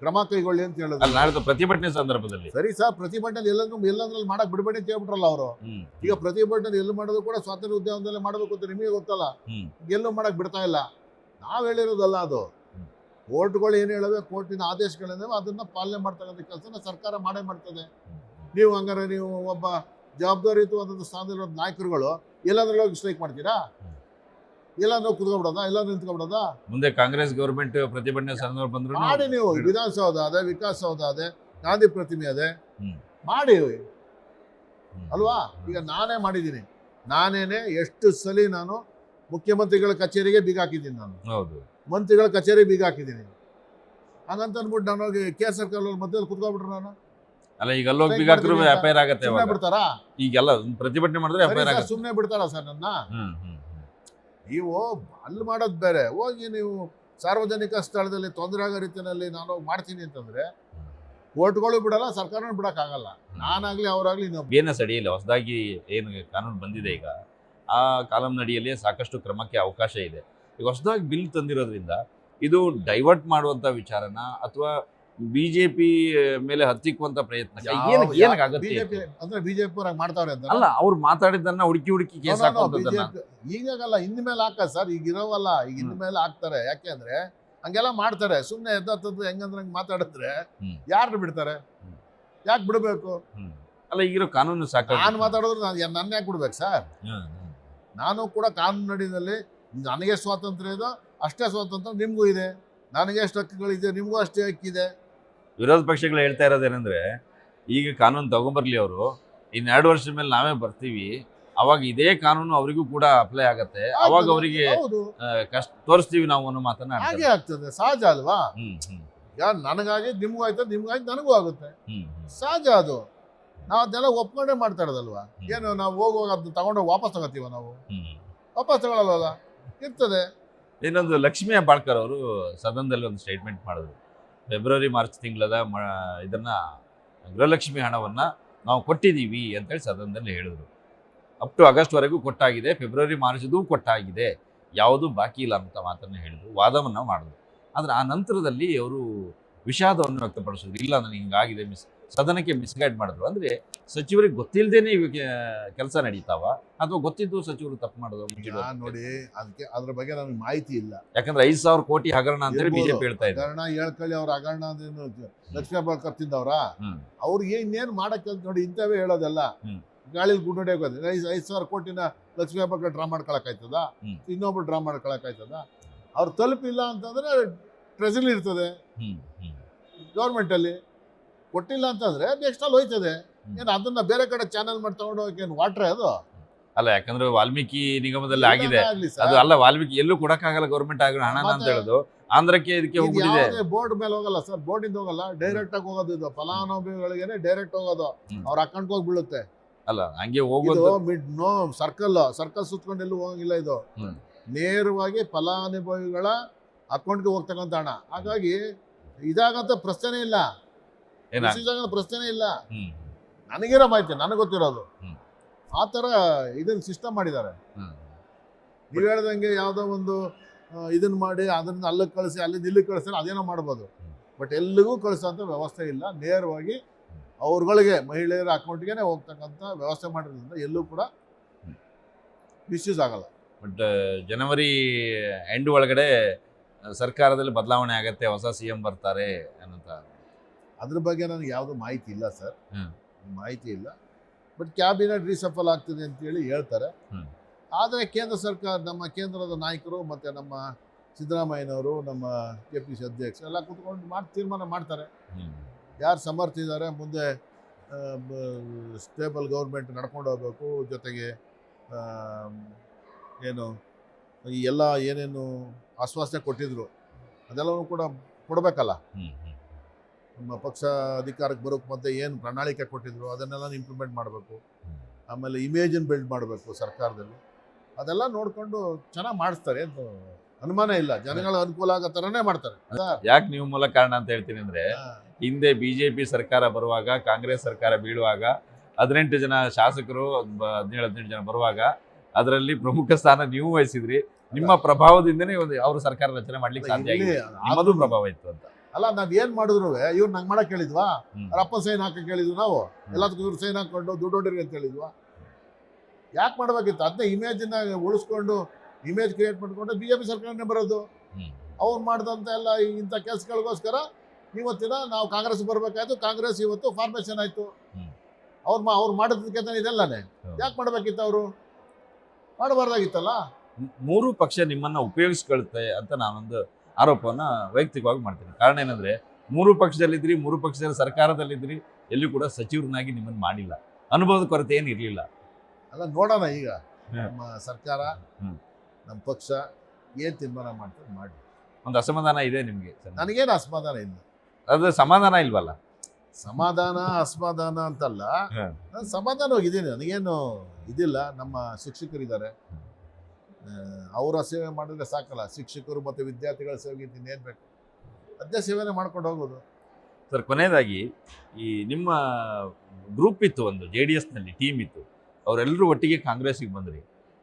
Speaker 3: ಕ್ರಮ ಕೈಗೊಳ್ಳಿ ಅಂತ ಹೇಳಿದ್ರು.
Speaker 2: ನಾಳೆ ಪ್ರತಿಭಟನೆ ಸಂದರ್ಭದಲ್ಲಿ.
Speaker 3: ಸರಿ ಸರ್ ಪ್ರತಿಭಟನೆ ಎಲ್ಲಂದ್ರೂ ಎಲ್ಲಂದ್ರಲ್ಲಿ ಮಾಡಕ್ ಬಿಡಬೇಡಿ ಅಂತ ಹೇಳ್ಬಿಟ್ರಲ್ಲ ಅವರು. ಈಗ ಪ್ರತಿಭಟನೆ ಎಲ್ಲಿ ಮಾಡೋದು ಕೂಡ ಸ್ವಾತಂತ್ರ್ಯ ಉದ್ಯಮದಲ್ಲಿ ಮಾಡಬೇಕು ಅಂತ ನಿಮಗೆ ಗೊತ್ತಲ್ಲ. ಎಲ್ಲೂ ಮಾಡಕ್ ಬಿಡ್ತಾ ಇಲ್ಲ. ನಾವ್ ಹೇಳಿರೋದಲ್ಲ ಅದು. ಕೋರ್ಟ್ಗಳು ಏನು ಹೇಳವೆ ಕೋರ್ಟಿನ ಆದೇಶಗಳನ್ನ ಅದನ್ನ ಪಾಲನೆ ಮಾಡ್ತಕ್ಕಂಥ ಕೆಲಸನ ಸರ್ಕಾರ ಮಾಡೇ ಮಾಡ್ತದೆ. ನೀವು ಹಂಗಾರೆ ನೀವು ಒಬ್ಬ ಜವಾಬ್ದಾರಿಯುತವಾದಂಥ ಸ್ಥಾನದಲ್ಲಿರೋ ನಾಯಕರುಗಳು ಎಲ್ಲಾದ್ರಲ್ಲಿ ಹೋಗಿ ಸ್ಟ್ರೈಕ್ ಮಾಡ್ತೀರಾ?
Speaker 2: ಹ್ಮ್.
Speaker 3: ಎಲ್ಲಾದ್ರೂ ಕುತ್ಕೊಬಿಡೋದಾ ಎಲ್ಲ ನಿಂತ್ಕೊಬಿಡೋದಾ
Speaker 2: ಮುಂದೆ ಕಾಂಗ್ರೆಸ್ ಗೌರ್ಮೆಂಟ್ ಪ್ರತಿಭಟನೆ ಸಂದರ್ಭ ಬಂದ್ರು
Speaker 3: ಮಾಡಿ ನೀವು ವಿಧಾನಸೌಧ ಅದೇ ವಿಕಾಸ ಸೌಧ ಅದೇ ಗಾಂಧಿ ಪ್ರತಿಮೆ ಅದೇ ಮಾಡಿ. ಅಲ್ವಾ? ಈಗ ನಾನೇ ಮಾಡಿದ್ದೀನಿ. ನಾನೇನೆ ಎಷ್ಟು ಸಲ ನಾನು ಮುಖ್ಯಮಂತ್ರಿಗಳ ಕಚೇರಿಗೆ ಬೀಗ ಹಾಕಿದ್ದೀನಿ ನಾನು.
Speaker 2: ಹೌದು.
Speaker 3: ಮಂತ್ರಿಗಳ ಕಚೇರಿ ಬೀಗ ಹಾಕಿದ್ದೀನಿ. ಹಂಗಂತ ಅಂದ್ಬಿಟ್ಟು ನಾನು ಹೋಗಿ ಕೆ ಸರ್ಕಲ್ ಮಧ್ಯದಲ್ಲಿ ಕುತ್ಕೊಂಡ್ಬಿಟ್ರು ನಾನು.
Speaker 2: ಅಲ್ಲ ಈಗ ಅಲ್ಲೋಗಿ ಬೀಗ
Speaker 3: ಮಾಡ್ತೀವಿ
Speaker 2: ಎಫ್ ಐ ಆರ್ ಆಗತ್ತೆ
Speaker 3: ಸುಮ್ಮನೆ ಬಿಡ್ತಾರಾ?
Speaker 2: ಈಗೆಲ್ಲ ಪ್ರತಿಭಟನೆ ಮಾಡಿದ್ರೆ ಎಫ್ ಐ ಆರ್
Speaker 3: ಸುಮ್ಮನೆ ಬಿಡ್ತಾರಾ ಸರ್ ನನ್ನ. ನೀವು ಅಲ್ಲಿ ಮಾಡೋದು ಬೇರೆ. ಹೋಗಿ ನೀವು ಸಾರ್ವಜನಿಕ ಸ್ಥಳದಲ್ಲಿ ತೊಂದರೆ ಆಗೋ ರೀತಿಯಲ್ಲಿ ನಾನು ಹೋಗಿ ಮಾಡ್ತೀನಿ ಅಂತಂದರೆ ಕೋರ್ಟ್ಗಳು ಬಿಡಲ್ಲ ಸರ್ಕಾರನೂ ಬಿಡಕ್ಕಾಗಲ್ಲ. ನಾನಾಗಲಿ ಅವರಾಗ್ಲಿ ಏನ
Speaker 2: ಬೇನ ಅಡಿಯಲ್ಲಿ ಹೊಸದಾಗಿ ಏನು ಕಾನೂನು ಬಂದಿದೆ ಈಗ. ಆ ಕಾಲಂ ನಡಿಯಲ್ಲಿ ಸಾಕಷ್ಟು ಕ್ರಮಕ್ಕೆ ಅವಕಾಶ ಇದೆ. ಈಗ ಹೊಸದಾಗಿ ಬಿಲ್ ತಂದಿರೋದ್ರಿಂದ ಇದು ಡೈವರ್ಟ್ ಮಾಡುವಂಥ ವಿಚಾರನ ಅಥವಾ ಬಿಜೆಪಿ ಮೇಲೆ ಹತ್ತಿಕ್ಕುವಂತ ಪ್ರಯತ್ನ. ಏನಾಗುತ್ತೆ?
Speaker 3: ಅಂದ್ರೆ ಬಿಜೆಪಿ ಅವ್ರಾಗ ಮಾಡ್ತಾವ್ರೆ ಅಂತ.
Speaker 2: ಅಲ್ಲ ಅವ್ರು ಮಾತಾಡಿದ್ದನ್ನ ಹುಡುಕಿ ಹುಡುಕಿ ಕೇಸ್
Speaker 3: ಈಗಾಗಲ್ಲ ಇನ್ ಮೇಲೆ ಹಾಕ ಸರ್ ಈಗ ಇರೋವಲ್ಲ ಈಗ
Speaker 2: ಹ್ಮ್.
Speaker 3: ಮೇಲೆ ಹಾಕ್ತಾರೆ. ಯಾಕೆ ಅಂದ್ರೆ ಹಂಗೆಲ್ಲ ಮಾಡ್ತಾರೆ. ಸುಮ್ನೆ ಎದ್ದತ್ತದ್ದು ಹೆಂಗಂದ್ರೆ ಹಂಗೆ ಮಾತಾಡಿದ್ರೆ. ಯಾರು ಬಿಡ್ತಾರೆ. ಯಾಕೆ ಬಿಡಬೇಕು.
Speaker 2: ಅಲ್ಲ ಈಗಿರೋ ಕಾನೂನು ಸಾಕು
Speaker 3: ನಾನು ಮಾತಾಡಿದ್ರೆ ನಾನು ನನ್ನ ಯಾಕೆ ಬಿಡ್ಬೇಕು ಸರ್? ನಾನು ಕೂಡ ಕಾನೂನು ನಡಿನಲ್ಲಿ ನನಗೆ ಸ್ವಾತಂತ್ರ್ಯ ಇದೋ ಅಷ್ಟೇ ಸ್ವಾತಂತ್ರ್ಯ ನಿಮಗೂ ಇದೆ. ನನಗೆ ಎಷ್ಟು ಹಕ್ಕುಗಳಿದೆ ನಿಮಗೂ ಅಷ್ಟೇ ಹಕ್ಕಿದೆ.
Speaker 2: ವಿರೋಧ ಪಕ್ಷಗಳು ಹೇಳ್ತಾ ಇರೋದೇನೆಂದ್ರೆ ಈಗ ಕಾನೂನು ತಗೊಂಬರ್ಲಿ ಅವರು ಇನ್ನೆರಡು ವರ್ಷದ ಮೇಲೆ ನಾವೇ ಬರ್ತೀವಿ ಅವಾಗ ಇದೇ ಕಾನೂನು ಅವರಿಗೂ ಕೂಡ ಅಪ್ಲೈ ಆಗತ್ತೆ. ಅವಾಗ ಅವರಿಗೆ ಕಷ್ಟ ತೋರಿಸ್ತೀವಿ ನಾವು ಅನ್ನೋ ಮಾತನ್ನ.
Speaker 3: ಹಾಗೆ ಆಗ್ತದೆ ಸಹಜ ಅಲ್ವಾ? ಈಗ ನನಗಾಗಿ ನಿಮಗೂ ಆಯ್ತದೆ ನಿಮ್ಗಾಗಿ ನನಗೂ ಆಗುತ್ತೆ. ಸಹಜ ಅದು. ನಾವು ಅದೆಲ್ಲ ಒಪ್ಕೊಂಡೇ ಮಾಡ್ತಾ ಇರೋದಲ್ವಾ? ಏನು ನಾವು ಹೋಗುವಾಗ ಅದನ್ನ ತಗೊಂಡೋಗಿ ವಾಪಸ್ ತಗೋತೀವ ನಾವು. ವಾಪಸ್ ತಗೊಳ್ಳಲ್ವಲ್ಲ ಇರ್ತದೆ.
Speaker 2: ಇನ್ನೊಂದು ಲಕ್ಷ್ಮೀ ಬಾಳ್ಕರ್ ಅವರು ಸದನದಲ್ಲಿ ಒಂದು ಸ್ಟೇಟ್ಮೆಂಟ್ ಮಾಡಿದ್ರು. ಫೆಬ್ರವರಿ ಮಾರ್ಚ್ ತಿಂಗಳದ ಮ, ಇದನ್ನು ಗೃಹಲಕ್ಷ್ಮಿ ಹಣವನ್ನು ನಾವು ಕೊಟ್ಟಿದ್ದೀವಿ ಅಂತೇಳಿ ಸದನದಲ್ಲಿ ಹೇಳಿದರು. ಅಪ್ ಟು ಆಗಸ್ಟ್ವರೆಗೂ ಕೊಟ್ಟಾಗಿದೆ ಫೆಬ್ರವರಿ ಮಾರ್ಚ್ದು ಕೊಟ್ಟಾಗಿದೆ. ಯಾವುದು ಬಾಕಿ ಇಲ್ಲ ಅಂತ ಮಾತನ್ನು ಹೇಳಿದರು, ವಾದವನ್ನು ಮಾಡಿದ್ರು. ಆದರೆ ಆ ನಂತರದಲ್ಲಿ ಅವರು ವಿಷಾದವನ್ನು ವ್ಯಕ್ತಪಡಿಸಿದ್ರು. ಇಲ್ಲ, ನನಗೆ ಹಿಂಗಾಗಿದೆ ಮಿಸ್. ಸದನಕ್ಕೆ ಮಿಸ್ಗೈಡ್ ಮಾಡಿದ್ರು. ಅಂದ್ರೆ ಸಚಿವರಿಗೆ ಗೊತ್ತಿಲ್ಲದೇನೆ ಕೆಲಸ ನಡೀತಾವ? ಅಥವಾ ಗೊತ್ತಿದ್ದು ಸಚಿವರು ತಪ್ಪು ಮಾಡೋದು?
Speaker 3: ನಾನ್ ನೋಡಿ ಅದಕ್ಕೆ ಅದ್ರ ಬಗ್ಗೆ ನನಗೆ ಮಾಹಿತಿ ಇಲ್ಲ.
Speaker 2: ಯಾಕಂದ್ರೆ ಐದ್ ಸಾವಿರ ಕೋಟಿ ಹಗರಣ ಅಂತೇಳಿ
Speaker 3: ಇರ್ಬೋದು.
Speaker 2: ಬಿಜೆಪಿ ಹೇಳ್ತಾ ಇದೆ
Speaker 3: ಹಗರಣ ಹೇಳ್ಕೊಳ್ಳಿ ಅವ್ರ ಹಗರಣ ಅಂದೇನು ಲಕ್ಷ್ಮೀ ಹೆಬ್ಬಾಳ್ಕರ್ ತಿಂದವ್ರ
Speaker 2: ಹ್ಮ್.
Speaker 3: ಅವ್ರಿಗೆ ಇನ್ನೇನು ಮಾಡಕ್ಕೆ ನೋಡಿ ಇಂಥವೇ ಹೇಳೋದಲ್ಲ.
Speaker 2: ಹ್ಮ್.
Speaker 3: ಗಾಳಿಲಿ ಗುಂಡು ಹೋಗೋದು. ಐದು ಐದು ಸಾವಿರ ಕೋಟಿನ ಲಕ್ಷ್ಮೀ ಹಬ್ಬಕ್ಕೆ ಡ್ರಾ ಮಾಡ್ಕೊಳಕ್ಕಾಯ್ತದ
Speaker 2: ಹ್ಮ್.
Speaker 3: ಇನ್ನೊಬ್ರು ಡ್ರಾ ಮಾಡ್ಕೊಳಕ್ಕಾಯ್ತದ ಅವ್ರು ತಲುಪಿಲ್ಲ ಅಂತಂದ್ರೆ ಟ್ರೆಜರಿ ಇರ್ತದೆ.
Speaker 2: ಹ್ಮ್ ಹ್ಮ್.
Speaker 3: ಗೌರ್ಮೆಂಟಲ್ಲಿ. ಕೊಟ್ಟಿಲ್ಲ ಅಂತಂದ್ರೆ ನೆಕ್ಸ್ಟ್ ಅಲ್ಲಿ ಹೋಯ್ತದೆ. ಏನು ಅದನ್ನ ಬೇರೆ ಕಡೆ ಚಾನಲ್ ಮಾಡಿ ತಗೊಂಡು ಹೋಗಕ್ಕೆ ಏನು ವಾಟ್ರೆ ಅದು?
Speaker 2: ಅಲ್ಲ ಯಾಕಂದ್ರೆ ವಾಲ್ಮೀಕಿ ನಿಗಮದಲ್ಲಿ ಆಗಿದೆ. ಅದು ಅಲ್ಲ ವಾಲ್ಮೀಕಿ ಎಲ್ಲೂ ಕೊಡಕ್ಕಾಗಲ್ಲ ಗೌರ್ಮೆಂಟ್ ಆಗಿರೋ ಹಣ ಅಂತ ಹೇಳುದು. ಆಂಧ್ರಕ್ಕೆ ಇದಕ್ಕೆ
Speaker 3: ಹೋಗಿದೆ
Speaker 2: ಹೋಗ್ಬಿಟ್ಟಿದೆ.
Speaker 3: ಬೋರ್ಡ್ ಮೇಲೆ ಹೋಗಲ್ಲ ಸರ್. ಬೋರ್ಡ್ ಇಂದ ಹೋಗಲ್ಲ. ಡೈರೆಕ್ಟ್ ಆಗಿ ಹೋಗೋದು ಇದು. ಫಲಾನುಭವಿಗಳಿಗೆ ಡೈರೆಕ್ಟ್ ಹೋಗೋದು. ಅವ್ರ ಅಕೌಂಟ್ ಹೋಗಿ ಬೀಳುತ್ತೆ
Speaker 2: ಅಲ್ಲ ಹಂಗೆ ಹೋಗೋದು
Speaker 3: ಮಿಡ್ ನೋ ಸರ್ಕಲ್ ಸರ್ಕಲ್ ಸುತ್ಕೊಂಡು ಎಲ್ಲೂ ಹೋಗಂಗಿಲ್ಲ ಇದು. ನೇರವಾಗಿ ಫಲಾನುಭವಿಗಳ ಅಕೌಂಟ್ಗೆ ಹೋಗ್ತಕ್ಕಂಥ ಹಣ. ಹಾಗಾಗಿ ಇದಾಗಂತ ಪ್ರಶ್ನೆ ಇಲ್ಲ.
Speaker 2: ಏನ?
Speaker 3: ಪ್ರಶ್ನೆನೇ ಪ್ರಶ್ನೆ ಇಲ್ಲ ನನಗಿರೋ ಮಾಹಿತಿ ನನಗೆ ಗೊತ್ತಿರೋದು. ಆ ಥರ ಇದನ್ನ ಸಿಸ್ಟಮ್ ಮಾಡಿದ್ದಾರೆ. ನೀವು ಹೇಳ್ದಂಗೆ ಯಾವುದೋ ಒಂದು ಇದನ್ನ ಮಾಡಿ ಅದನ್ನ ಅಲ್ಲಿಗೆ ಕಳಿಸಿ ಅಲ್ಲಿಂದ ಇಲ್ಲಿಗೆ ಕಳಿಸಿ ಅದೇನೋ ಮಾಡ್ಬೋದು. ಬಟ್ ಎಲ್ಲಿಗೂ ಕಳಿಸೋಂಥ ವ್ಯವಸ್ಥೆ ಇಲ್ಲ. ನೇರವಾಗಿ ಅವ್ರಗಳಿಗೆ ಮಹಿಳೆಯರ ಅಕೌಂಟ್ಗೆ ಹೋಗ್ತಕ್ಕಂಥ ವ್ಯವಸ್ಥೆ ಮಾಡಿರೋದ್ರಿಂದ ಎಲ್ಲೂ ಕೂಡ. ಮಿಸ್ಯೂಸ್ ಆಗಲ್ಲ.
Speaker 2: ಬಟ್ ಜನವರಿ ಎಂಡ್ ಒಳಗಡೆ ಸರ್ಕಾರದಲ್ಲಿ ಬದಲಾವಣೆ ಆಗತ್ತೆ ಹೊಸ ಸಿ ಎಂ ಬರ್ತಾರೆ ಅನ್ನೋಂತ
Speaker 3: ಅದ್ರ ಬಗ್ಗೆ ನನಗೆ ಯಾವುದೂ ಮಾಹಿತಿ ಇಲ್ಲ ಸರ್. ಮಾಹಿತಿ ಇಲ್ಲ. ಬಟ್ ಕ್ಯಾಬಿನೆಟ್ ರೀಸಫಲ್ ಆಗ್ತದೆ ಅಂತೇಳಿ ಹೇಳ್ತಾರೆ.
Speaker 2: ಹ್ಮ್.
Speaker 3: ಆದರೆ ಕೇಂದ್ರ ಸರ್ಕಾರ ನಮ್ಮ ಕೇಂದ್ರದ ನಾಯಕರು ಮತ್ತು ನಮ್ಮ ಸಿದ್ದರಾಮಯ್ಯನವರು ನಮ್ಮ ಕೆ ಪಿ ಸಿ ಅಧ್ಯಕ್ಷ ಎಲ್ಲ ಕೂತ್ಕೊಂಡು ಮಾಡಿ ತೀರ್ಮಾನ ಮಾಡ್ತಾರೆ. ಯಾರು ಸಮರ್ಥ ಇದ್ದಾರೆ ಮುಂದೆ ಸ್ಟೇಬಲ್ ಗೌರ್ಮೆಂಟ್ ನಡ್ಕೊಂಡು ಹೋಗ್ಬೇಕು. ಜೊತೆಗೆ ಏನು ಈ ಎಲ್ಲ ಏನೇನು ಆಶ್ವಾಸನೆ ಕೊಟ್ಟಿದ್ರು ಅದೆಲ್ಲವೂ ಕೂಡ ಕೊಡಬೇಕಲ್ಲ. ಪಕ್ಷ ಅಧಿಕಾರಕ್ಕೆ ಬರೋಕ್ಕೆ ಮತ್ತೆ ಏನು ಪ್ರಣಾಳಿಕೆ ಕೊಟ್ಟಿದ್ರು ಅದನ್ನೆಲ್ಲ ಇಂಪ್ಲಿಮೆಂಟ್ ಮಾಡಬೇಕು. ಆಮೇಲೆ ಇಮೇಜನ್ನು ಬಿಲ್ಡ್ ಮಾಡಬೇಕು ಸರ್ಕಾರದಲ್ಲಿ. ಅದೆಲ್ಲ ನೋಡಿಕೊಂಡು ಚೆನ್ನಾಗಿ ಮಾಡಿಸ್ತಾರೆ ಅಂತ ಅನುಮಾನ ಇಲ್ಲ. ಜನಗಳ ಅನುಕೂಲ ಆಗೋ ಥರನೇ ಮಾಡ್ತಾರೆ.
Speaker 2: ಯಾಕೆ ನೀವು ಮೂಲ ಕಾರಣ ಅಂತ ಹೇಳ್ತೀನಿ ಅಂದ್ರೆ
Speaker 3: ಬಿ
Speaker 2: ಹಿಂದೆ ಬಿಜೆಪಿ ಸರ್ಕಾರ ಬರುವಾಗ ಕಾಂಗ್ರೆಸ್ ಸರ್ಕಾರ ಬೀಳುವಾಗ ಹದಿನೆಂಟು ಜನ ಶಾಸಕರು ಹದಿನೇಳು ಹದಿನೆಂಟು ಜನ ಬರುವಾಗ ಅದರಲ್ಲಿ ಪ್ರಮುಖ ಸ್ಥಾನ ನೀವು ವಹಿಸಿದ್ರಿ. ನಿಮ್ಮ ಪ್ರಭಾವದಿಂದನೇ ಒಂದು ಅವರು ಸರ್ಕಾರ ರಚನೆ ಮಾಡ್ಲಿಕ್ಕೆ ಸಾಧ್ಯ ಆಗಿದೆ. ಪ್ರಭಾವ ಇತ್ತು ಅಂತ.
Speaker 3: ಅಲ್ಲ ನಾನು ಏನ್ ಮಾಡಿದ್ರು ಇವ್ರು ನಂಗೆ ಮಾಡಕ್ ಹೇಳಿದ್ವಾ. ಅವ್ರ ಅಪ್ಪ ಸೈನ್ ಹಾಕಕ್ ಹೇಳಿದ್ವಿ ನಾವು. ಎಲ್ಲದಕ್ಕೂ ಇವ್ರು ಸೈನ್ ಹಾಕೊಂಡು ದುಡ್ಡು ಹೊಡಿರಿ ಅಂತ ಹೇಳಿದ್ವಾ? ಯಾಕೆ ಮಾಡ್ಬೇಕಿತ್ತು? ಅದನ್ನ ಇಮೇಜನ್ನ ಉಳಿಸ್ಕೊಂಡು ಇಮೇಜ್ ಕ್ರಿಯೇಟ್ ಮಾಡಿಕೊಂಡು ಬಿ ಜೆ ಪಿ ಸರ್ಕಾರನೇ ಬರೋದು. ಅವ್ರು ಮಾಡಿದಂಥ ಎಲ್ಲ ಇಂಥ ಕೆಲಸಗಳಿಗೋಸ್ಕರ ಇವತ್ತಿನ ನಾವು ಕಾಂಗ್ರೆಸ್ ಬರಬೇಕಾಯ್ತು ಕಾಂಗ್ರೆಸ್ ಇವತ್ತು ಫಾರ್ಮೇಷನ್ ಆಯ್ತು.
Speaker 2: ಅವ್ರ
Speaker 3: ಅವ್ರು ಮಾ ಅವ್ರು ಮಾಡೋದಕ್ಕೆ ಇದೆಲ್ಲನೇ?
Speaker 2: ಹೌದು.
Speaker 3: ಯಾಕೆ ಮಾಡ್ಬೇಕಿತ್ತು ಅವರು? ಮಾಡಬಾರ್ದಾಗಿತ್ತಲ್ಲ?
Speaker 2: ಮೂರು ಪಕ್ಷ ನಿಮ್ಮನ್ನ ಉಪಯೋಗಿಸ್ಕೊಳುತ್ತೆ ಅಂತ ನಾನೊಂದು ಆರೋಪವನ್ನ ವೈಯಕ್ತಿಕವಾಗಿ ಮಾಡ್ತೀನಿ. ಕಾರಣ ಏನಂದ್ರೆ ಮೂರು ಪಕ್ಷದಲ್ಲಿದ್ರಿ ಮೂರು ಪಕ್ಷದಲ್ಲಿ ಸರ್ಕಾರದಲ್ಲಿದ್ರಿ ಎಲ್ಲೂ ಕೂಡ ಸಚಿವರನ್ನಾಗಿ ನಿಮ್ಮನ್ನು ಮಾಡಿಲ್ಲ. ಅನುಭವದ ಕೊರತೆ ಏನು ಇರಲಿಲ್ಲ.
Speaker 3: ಅಲ್ಲ ನೋಡೋಣ ಈಗ. ನಮ್ಮ ಸರ್ಕಾರ. ನಮ್ಮ ಪಕ್ಷ ಏನು ತೀರ್ಮಾನ ಮಾಡ್ತಾರೆ ಮಾಡಿ
Speaker 2: ಒಂದು ಅಸಮಾಧಾನ ಇದೆ ನಿಮಗೆ
Speaker 3: ನನಗೇನು ಅಸಮಾಧಾನ ಇಲ್ಲ.
Speaker 2: ಅದು ಸಮಾಧಾನ ಇಲ್ವಲ್ಲ?
Speaker 3: ಸಮಾಧಾನ ಅಸಮಾಧಾನ ಅಂತಲ್ಲ.
Speaker 2: ಸಮಾಧಾನ
Speaker 3: ನಾನು ಸಮಾಧಾನವಾಗಿದ್ದೀನಿ ನನಗೇನು ಇದಿಲ್ಲ. ನಮ್ಮ ಶಿಕ್ಷಕರಿದ್ದಾರೆ. ಅವರ ಸೇವೆ ಮಾಡಿದ್ರೆ ಸಾಕಲ್ಲ. ಶಿಕ್ಷಕರು ಮತ್ತು ವಿದ್ಯಾರ್ಥಿಗಳ ಸೇವೆಗೆ ಇನ್ನೇನು ಬೇಕು? ಅದೇ ಸೇವೆನೇ ಮಾಡ್ಕೊಂಡು ಹೋಗೋದು
Speaker 2: ಸರ್ ಕೊನೆಯದಾಗಿ ಈ ನಿಮ್ಮ ಗ್ರೂಪ್ ಇತ್ತು ಒಂದು ಜೆ ಡಿ ಎಸ್ನಲ್ಲಿ ಟೀಮ್ ಇತ್ತು. ಅವರೆಲ್ಲರೂ ಒಟ್ಟಿಗೆ ಕಾಂಗ್ರೆಸ್ಸಿಗೆ ಬಂದ್ರಿ.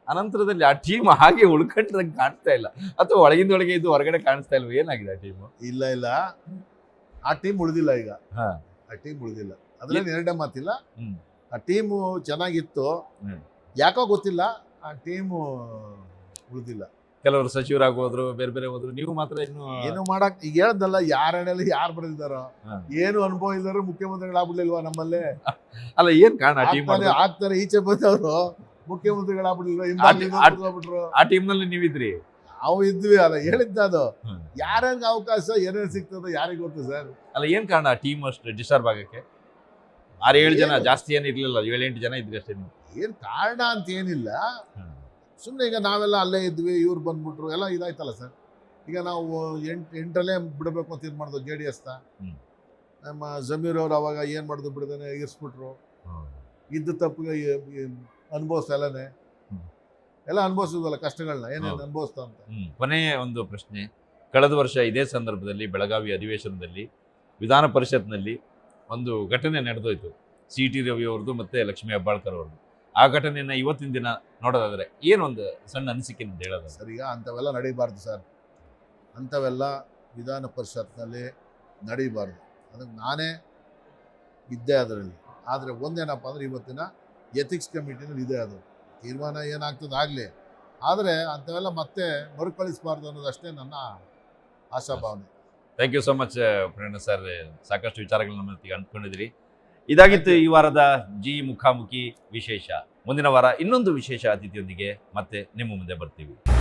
Speaker 2: ಅನಂತರದಲ್ಲಿ ಆ ಟೀಮ್ ಹಾಗೆ ಉಳ್ಕಟ್ಟದಂಗೆ ಕಾಣಿಸ್ತಾ ಇಲ್ಲ. ಅಥವಾ ಒಳಗಿಂದ ಒಳಗೆ ಇದು ಹೊರಗಡೆ ಕಾಣಿಸ್ತಾ ಇಲ್ವ ಏನಾಗಿದೆ ಆ ಟೀಮು
Speaker 3: ಇಲ್ಲ ಇಲ್ಲ. ಆ ಟೀಮ್ ಉಳಿದಿಲ್ಲ ಈಗ.
Speaker 2: ಹಾ.
Speaker 3: ಆ ಟೀಮ್ ಉಳಿದಿಲ್ಲ. ಅದರಲ್ಲಿ ಎರಡೇ ಮಾತಿಲ್ಲ. ಆ ಟೀಮು ಚೆನ್ನಾಗಿತ್ತು. ಯಾಕೋ ಗೊತ್ತಿಲ್ಲ. ಆ ಟೀಮು ಉಳಿದಿಲ್ಲ.
Speaker 2: ಕೆಲವರು ಸಚಿವರಾಗಿ ಬೇರೆ ಬೇರೆ ಹೋದ್ರು ನೀವು ಮಾತ್ರ ಇನ್ನು
Speaker 3: ಏನು ಮಾಡಕ್ ಈಗ ಹೇಳ್ದಲ್ಲ ಯಾರ ಹಣೆಯಲ್ಲಿ ಯಾರು ಬರೆದಿದ್ದಾರೋ. ಏನು ಅನುಭವ ಇಲ್ದಾರು ಮುಖ್ಯಮಂತ್ರಿಗಳಾಗ್ಬಿಡ್ಲಿಲ್ವಾ ನಮ್ಮಲ್ಲಿ?
Speaker 2: ಅಲ್ಲ ಏನ್ ಕಾರಣ ಟೀಮ್
Speaker 3: ಆಗ್ತಾರೆ ಆಗ್ತಾರೆ ಈಚೆ ಬಂದವರು. ಮುಖ್ಯಮಂತ್ರಿಗಳಾಗ್ಬಿಡ್ಲಿಲ್ವಾ
Speaker 2: ಟಿ- ಆ- ಟೀಮ್ನಲ್ಲಿ ನೀವಿದ್ರಿ?
Speaker 3: ಅವು ಇದ್ವಿ ಅಲ್ಲ ಹೇಳಿದ್ದ ಅದು.
Speaker 2: ಹ್ಮ್.
Speaker 3: ಯಾರ್ಯಾರಿಗೆ ಅವಕಾಶ ಏನೇನು ಸಿಗ್ತದೆ ಯಾರಿಗೆ ಗೊತ್ತು ಸರ್?
Speaker 2: ಅಲ್ಲ ಏನ್ ಕಾರಣ ಟೀಮ್ ಅಷ್ಟು ಡಿಸ್ಟರ್ಬ್ ಆಗಕ್ಕೆ? ಆರು ಏಳು ಜನ ಜಾಸ್ತಿ ಏನು ಇರ್ಲಿಲ್ಲ ಏಳೆಂಟು ಜನ ಇದ್ರಿ ಅಷ್ಟೇ ನೀವು.
Speaker 3: ಏನ್ ಕಾರಣ ಅಂತ ಏನಿಲ್ಲ. ಸುಮ್ಮನೆ ಈಗ ನಾವೆಲ್ಲ ಅಲ್ಲೇ ಇದ್ವಿ ಇವ್ರು ಬಂದ್ಬಿಟ್ರು ಎಲ್ಲ ಇದಾಯ್ತಲ್ಲ ಸರ್ ಈಗ ನಾವು ಎಂಟು ಎಂಟರಲ್ಲೇ ಬಿಡಬೇಕು ಅಂತ ಇದು ಮಾಡಿದ್ವು ಜೆ ಡಿ ಎಸ್ನ. ನಮ್ಮ ಜಮೀರ್ ಅವರು ಅವಾಗ ಏನು ಮಾಡಿದ್ರು ಬಿಡದೇನೆ ಇರಿಸ್ಬಿಟ್ರು ಇದ್ದ ತಪ್ಪಿಗೆ ಅನುಭವಿಸ್ತಾ ಎಲ್ಲನೇ. ಎಲ್ಲ ಅನುಭವಿಸಿದ್ವಲ್ಲ ಕಷ್ಟಗಳನ್ನ ಏನೇನು. ಅನುಭವಿಸ್ತಾ ಅಂತ.
Speaker 2: ಕೊನೆಯ ಒಂದು ಪ್ರಶ್ನೆ ಕಳೆದ ವರ್ಷ ಇದೇ ಸಂದರ್ಭದಲ್ಲಿ ಬೆಳಗಾವಿ ಅಧಿವೇಶನದಲ್ಲಿ ವಿಧಾನ ಪರಿಷತ್ನಲ್ಲಿ ಒಂದು ಘಟನೆ ನಡೆದೋಯ್ತು ಸಿ ಟಿ ರವಿ ಅವ್ರದ್ದು ಮತ್ತು ಲಕ್ಷ್ಮೀ ಹೆಬ್ಬಾಳ್ಕರ್ ಅವ್ರದ್ದು ಆ ಘಟನೆಯನ್ನ ಇವತ್ತಿನ ದಿನ ನೋಡೋದಾದ್ರೆ ಏನೊಂದು ಸಣ್ಣ ಅನಿಸಿಕೆ ನಿಮ್ದು ಹೇಳೋದು
Speaker 3: ಸರ್ ಈಗ ಅಂಥವೆಲ್ಲ ನಡೀಬಾರ್ದು ಸರ್. ಅಂಥವೆಲ್ಲ ವಿಧಾನ ಪರಿಷತ್ನಲ್ಲಿ ನಡೀಬಾರ್ದು. ಅದಕ್ಕೆ ನಾನೇ ಇದ್ದೆ ಅದರಲ್ಲಿ ಆದರೆ ಒಂದೇನಪ್ಪ ಅಂದರೆ ಇವತ್ತಿನ ಎಥಿಕ್ಸ್ ಕಮಿಟಿನಲ್ಲಿ ಇದೆ ಅದು. ತೀರ್ಮಾನ ಏನಾಗ್ತದೆ ಆಗಲಿ. ಆದರೆ ಅಂಥವೆಲ್ಲ ಮತ್ತೆ ಮರುಕಳಿಸಬಾರ್ದು ಅನ್ನೋದಷ್ಟೇ ನನ್ನ ಆಶಾಭಾವನೆ.
Speaker 2: Thank you so much Prerana sir. ಸಾಕಷ್ಟು ವಿಚಾರಗಳನ್ನ ನಮ್ಮ ಅಂದ್ಕೊಂಡಿದ್ದೀರಿ ಇದಾಗಿತ್ತು ಈ ವಾರದ ಜಿ ಮುಖಾಮುಖಿ ವಿಶೇಷ. ಮುಂದಿನ ವಾರ ಇನ್ನೊಂದು ವಿಶೇಷ ಅತಿಥಿಯೊಂದಿಗೆ ಮತ್ತೆ ನಿಮ್ಮ ಮುಂದೆ ಬರ್ತೀವಿ.